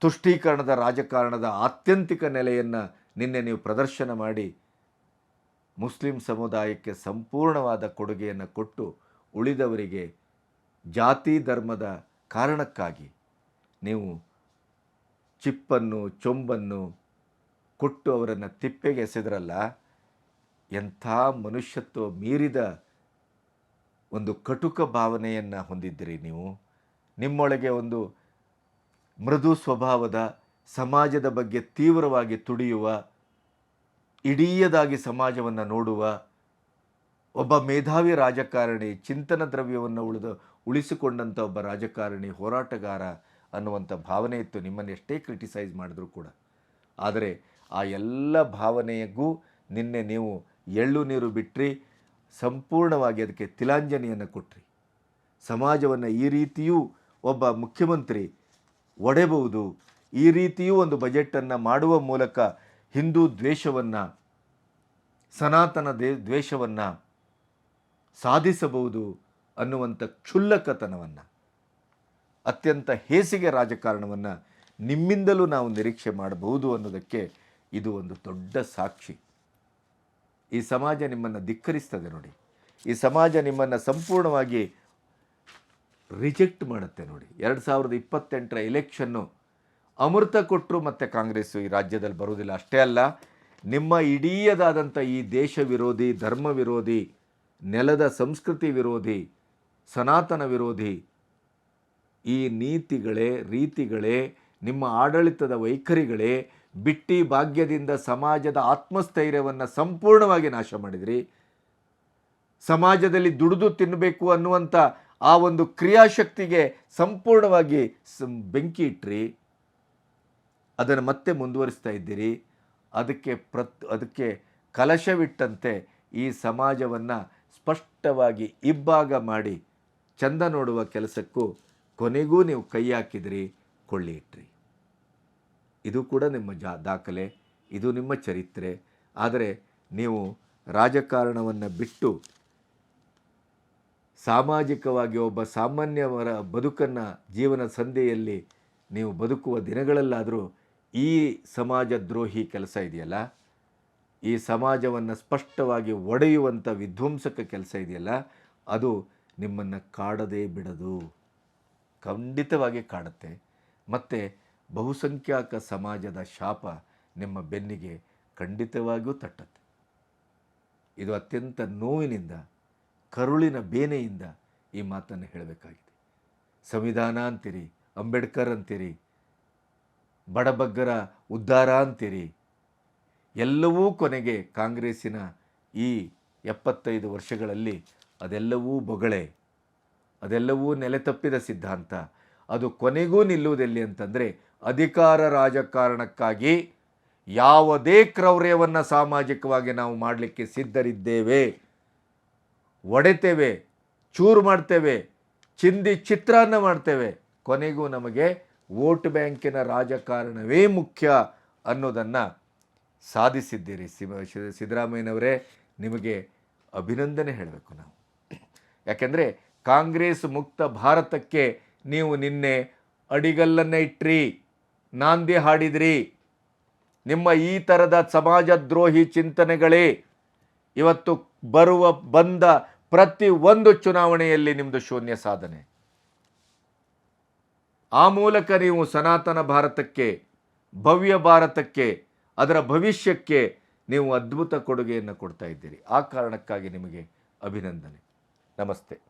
ತುಷ್ಟೀಕರಣದ ರಾಜಕಾರಣದ ಆತ್ಯಂತಿಕ ನೆಲೆಯನ್ನು ನಿನ್ನೆ ನೀವು ಪ್ರದರ್ಶನ ಮಾಡಿ ಮುಸ್ಲಿಂ ಸಮುದಾಯಕ್ಕೆ ಸಂಪೂರ್ಣವಾದ ಕೊಡುಗೆಯನ್ನು ಕೊಟ್ಟು ಉಳಿದವರಿಗೆ ಜಾತಿ ಧರ್ಮದ ಕಾರಣಕ್ಕಾಗಿ ನೀವು ಚಿಪ್ಪನ್ನು, ಚೊಂಬನ್ನು ಕೊಟ್ಟು ಅವರನ್ನು ತಿಪ್ಪೆಗೆ ಎಸೆದ್ರಲ್ಲ ಎಂಥ ಮನುಷ್ಯತ್ವ ಮೀರಿದ ಒಂದು ಕಟುಕ ಭಾವನೆಯನ್ನು ಹೊಂದಿದ್ದೀರಿ ನೀವು. ನಿಮ್ಮೊಳಗೆ ಒಂದು ಮೃದು ಸ್ವಭಾವದ ಸಮಾಜದ ಬಗ್ಗೆ ತೀವ್ರವಾಗಿ ತುಡಿಯುವ, ಇಡೀಯದಾಗಿ ಸಮಾಜವನ್ನು ನೋಡುವ, ಒಬ್ಬ ಮೇಧಾವಿ ರಾಜಕಾರಣಿ, ಚಿಂತನ ದ್ರವ್ಯವನ್ನು ಉಳಿದ ಉಳಿಸಿಕೊಂಡಂಥ ಒಬ್ಬ ರಾಜಕಾರಣಿ, ಹೋರಾಟಗಾರ ಅನ್ನುವಂಥ ಭಾವನೆ ಇತ್ತು. ನಿಮ್ಮನ್ನು ಎಷ್ಟೇ ಕ್ರಿಟಿಸೈಸ್ ಮಾಡಿದ್ರು ಕೂಡ. ಆದರೆ ಆ ಎಲ್ಲ ಭಾವನೆಗೂ ನಿನ್ನೆ ನೀವು ಎಳ್ಳು ನೀರು ಬಿಟ್ಟರೆ ಸಂಪೂರ್ಣವಾಗಿ ಅದಕ್ಕೆ ತಿಲಾಂಜಲಿಯನ್ನು ಕೊಟ್ರಿ. ಸಮಾಜವನ್ನು ಈ ರೀತಿಯೂ ಒಬ್ಬ ಮುಖ್ಯಮಂತ್ರಿ ಒಡೆಬಹುದು. ಈ ರೀತಿಯೂ ಒಂದು ಬಜೆಟನ್ನು ಮಾಡುವ ಮೂಲಕ ಹಿಂದೂ ದ್ವೇಷವನ್ನು, ಸನಾತನ ದೇ, ದ್ವೇಷವನ್ನು ಸಾಧಿಸಬಹುದು ಅನ್ನುವಂಥ ಕ್ಷುಲ್ಲಕತನವನ್ನು, ಅತ್ಯಂತ ಹೇಸಿಗೆ ರಾಜಕಾರಣವನ್ನು ನಿಮ್ಮಿಂದಲೂ ನಾವು ನಿರೀಕ್ಷೆ ಮಾಡಬಹುದು ಅನ್ನೋದಕ್ಕೆ ಇದು ಒಂದು ದೊಡ್ಡ ಸಾಕ್ಷಿ. ಈ ಸಮಾಜ ನಿಮ್ಮನ್ನು ಧಿಕ್ಕರಿಸ್ತದೆ ನೋಡಿ. ಈ ಸಮಾಜ ನಿಮ್ಮನ್ನು ಸಂಪೂರ್ಣವಾಗಿ ರಿಜೆಕ್ಟ್ ಮಾಡುತ್ತೆ ನೋಡಿ. ಎರಡು ಸಾವಿರದ ಇಪ್ಪತ್ತೆಂಟರ ಎಲೆಕ್ಷನ್ನು ಅಮೃತ ಕೊಟ್ಟರು ಮತ್ತು ಕಾಂಗ್ರೆಸ್ಸು ಈ ರಾಜ್ಯದಲ್ಲಿ ಬರುವುದಿಲ್ಲ. ಅಷ್ಟೇ ಅಲ್ಲ, ನಿಮ್ಮ ಇಡೀಯದಾದಂಥ ಈ ದೇಶ ವಿರೋಧಿ, ಧರ್ಮ ವಿರೋಧಿ, ನೆಲದ ಸಂಸ್ಕೃತಿ ವಿರೋಧಿ, ಸನಾತನ ವಿರೋಧಿ, ಈ ನೀತಿಗಳೇ, ರೀತಿಗಳೇ, ನಿಮ್ಮ ಆಡಳಿತದ ವೈಖರಿಗಳೇ ಬಿಟ್ಟಿ ಭಾಗ್ಯದಿಂದ ಸಮಾಜದ ಆತ್ಮಸ್ಥೈರ್ಯವನ್ನು ಸಂಪೂರ್ಣವಾಗಿ ನಾಶ ಮಾಡಿದ್ರಿ. ಸಮಾಜದಲ್ಲಿ ದುಡಿದು ತಿನ್ನಬೇಕು ಅನ್ನುವಂಥ ಆ ಒಂದು ಕ್ರಿಯಾಶಕ್ತಿಗೆ ಸಂಪೂರ್ಣವಾಗಿ ಬೆಂಕಿ ಇಟ್ರಿ. ಅದನ್ನು ಮತ್ತೆ ಮುಂದುವರಿಸ್ತಾ ಇದ್ದೀರಿ. ಅದಕ್ಕೆ ಪ್ರತ್, ಅದಕ್ಕೆ ಕಲಶವಿಟ್ಟಂತೆ ಈ ಸಮಾಜವನ್ನು ಸ್ಪಷ್ಟವಾಗಿ ಇಬ್ಬಾಗ ಮಾಡಿ ಚಂದ ನೋಡುವ ಕೆಲಸಕ್ಕೂ ಕೊನೆಗೂ ನೀವು ಕೈ ಹಾಕಿದ್ರಿ, ಕೊಳ್ಳಿ ಇಟ್ರಿ. ಇದು ಕೂಡ ನಿಮ್ಮ ಜಾ, ದಾಖಲೆ, ಇದು ನಿಮ್ಮ ಚರಿತ್ರೆ. ಆದರೆ ನೀವು ರಾಜಕಾರಣವನ್ನು ಬಿಟ್ಟು ಸಾಮಾಜಿಕವಾಗಿ ಒಬ್ಬ ಸಾಮಾನ್ಯವರ ಬದುಕನ್ನು ಜೀವನ ಸಂಧಿಯಲ್ಲಿ ನೀವು ಬದುಕುವ ದಿನಗಳಲ್ಲಾದರೂ ಈ ಸಮಾಜ ದ್ರೋಹಿ ಕೆಲಸ ಇದೆಯಲ್ಲ? ಈ ಸಮಾಜವನ್ನು ಸ್ಪಷ್ಟವಾಗಿ ಒಡೆಯುವಂಥ ವಿಧ್ವಂಸಕ ಕೆಲಸ ಇದೆಯಲ್ಲ? ಅದು ನಿಮ್ಮನ್ನು ಕಾಡದೇ ಬಿಡದು. ಖಂಡಿತವಾಗಿ ಕಾಡುತ್ತೆ. ಮತ್ತು ಬಹುಸಂಖ್ಯಾಕ ಸಮಾಜದ ಶಾಪ ನಿಮ್ಮ ಬೆನ್ನಿಗೆ ಖಂಡಿತವಾಗಿಯೂ ತಟ್ಟತ್ತೆ. ಇದು ಅತ್ಯಂತ ನೋವಿನಿಂದ, ಕರುಳಿನ ಬೇನೆಯಿಂದ ಈ ಮಾತನ್ನು ಹೇಳಬೇಕಾಗಿದೆ. ಸಂವಿಧಾನ ಅಂತೀರಿ, ಅಂಬೇಡ್ಕರ್ ಅಂತೀರಿ, ಬಡಬಗ್ಗರ ಉದ್ಧಾರ ಅಂತೀರಿ, ಎಲ್ಲವೂ ಕೊನೆಗೆ ಕಾಂಗ್ರೆಸ್ಸಿನ ಈ ಎಪ್ಪತ್ತೈದು ವರ್ಷಗಳಲ್ಲಿ ಅದೆಲ್ಲವೂ ಬೊಗಳೆ, ಅದೆಲ್ಲವೂ ನೆಲೆತಪ್ಪಿದ ಸಿದ್ಧಾಂತ, ಅದು ಕೊನೆಗೂ ನಿಲ್ಲುವುದೆಲ್ಲಿ ಅಂತಂದರೆ ಅಧಿಕಾರ ರಾಜಕಾರಣಕ್ಕಾಗಿ ಯಾವುದೇ ಕ್ರೌರ್ಯವನ್ನು ಸಾಮಾಜಿಕವಾಗಿ ನಾವು ಮಾಡಲಿಕ್ಕೆ ಸಿದ್ಧರಿದ್ದೇವೆ. ಒಡೆತೇವೆ, ಚೂರು ಮಾಡ್ತೇವೆ, ಚಿಂದಿ ಚಿತ್ರಾನ್ನ ಮಾಡ್ತೇವೆ. ಕೊನೆಗೂ ನಮಗೆ ವೋಟ್ ಬ್ಯಾಂಕಿನ ರಾಜಕಾರಣವೇ ಮುಖ್ಯ ಅನ್ನೋದನ್ನು ಸಾಧಿಸಿದ್ದೀರಿ ಸಿದ್ದರಾಮಯ್ಯನವರೇ. ನಿಮಗೆ ಅಭಿನಂದನೆ ಹೇಳಬೇಕು ನಾವು. ಯಾಕೆಂದರೆ ಕಾಂಗ್ರೆಸ್ ಮುಕ್ತ ಭಾರತಕ್ಕೆ ನೀವು ನಿನ್ನೆ ಅಡಿಗಲ್ಲನ್ನು ಇಟ್ರಿ. ನಾಂದಿ ಹಾಡಿದ್ರಿ. ನಿಮ್ಮ ಈ ಥರದ ಸಮಾಜದ್ರೋಹಿ ಚಿಂತನೆಗಳೇ, ಇವತ್ತು ಬರುವ, ಬಂದ ಪ್ರತಿ ಒಂದು ಚುನಾವಣೆಯಲ್ಲಿ ನಿಮ್ಮದು ಶೂನ್ಯ ಸಾಧನೆ. ಆ ಮೂಲಕ ನೀವು ಸನಾತನ ಭಾರತಕ್ಕೆ, ಭವ್ಯ ಭಾರತಕ್ಕೆ, ಅದರ ಭವಿಷ್ಯಕ್ಕೆ ನೀವು ಅದ್ಭುತ ಕೊಡುಗೆಯನ್ನು ಕೊಡ್ತಾ ಇದ್ದೀರಿ. ಆ ಕಾರಣಕ್ಕಾಗಿ ನಿಮಗೆ ಅಭಿನಂದನೆ. ನಮಸ್ತೆ.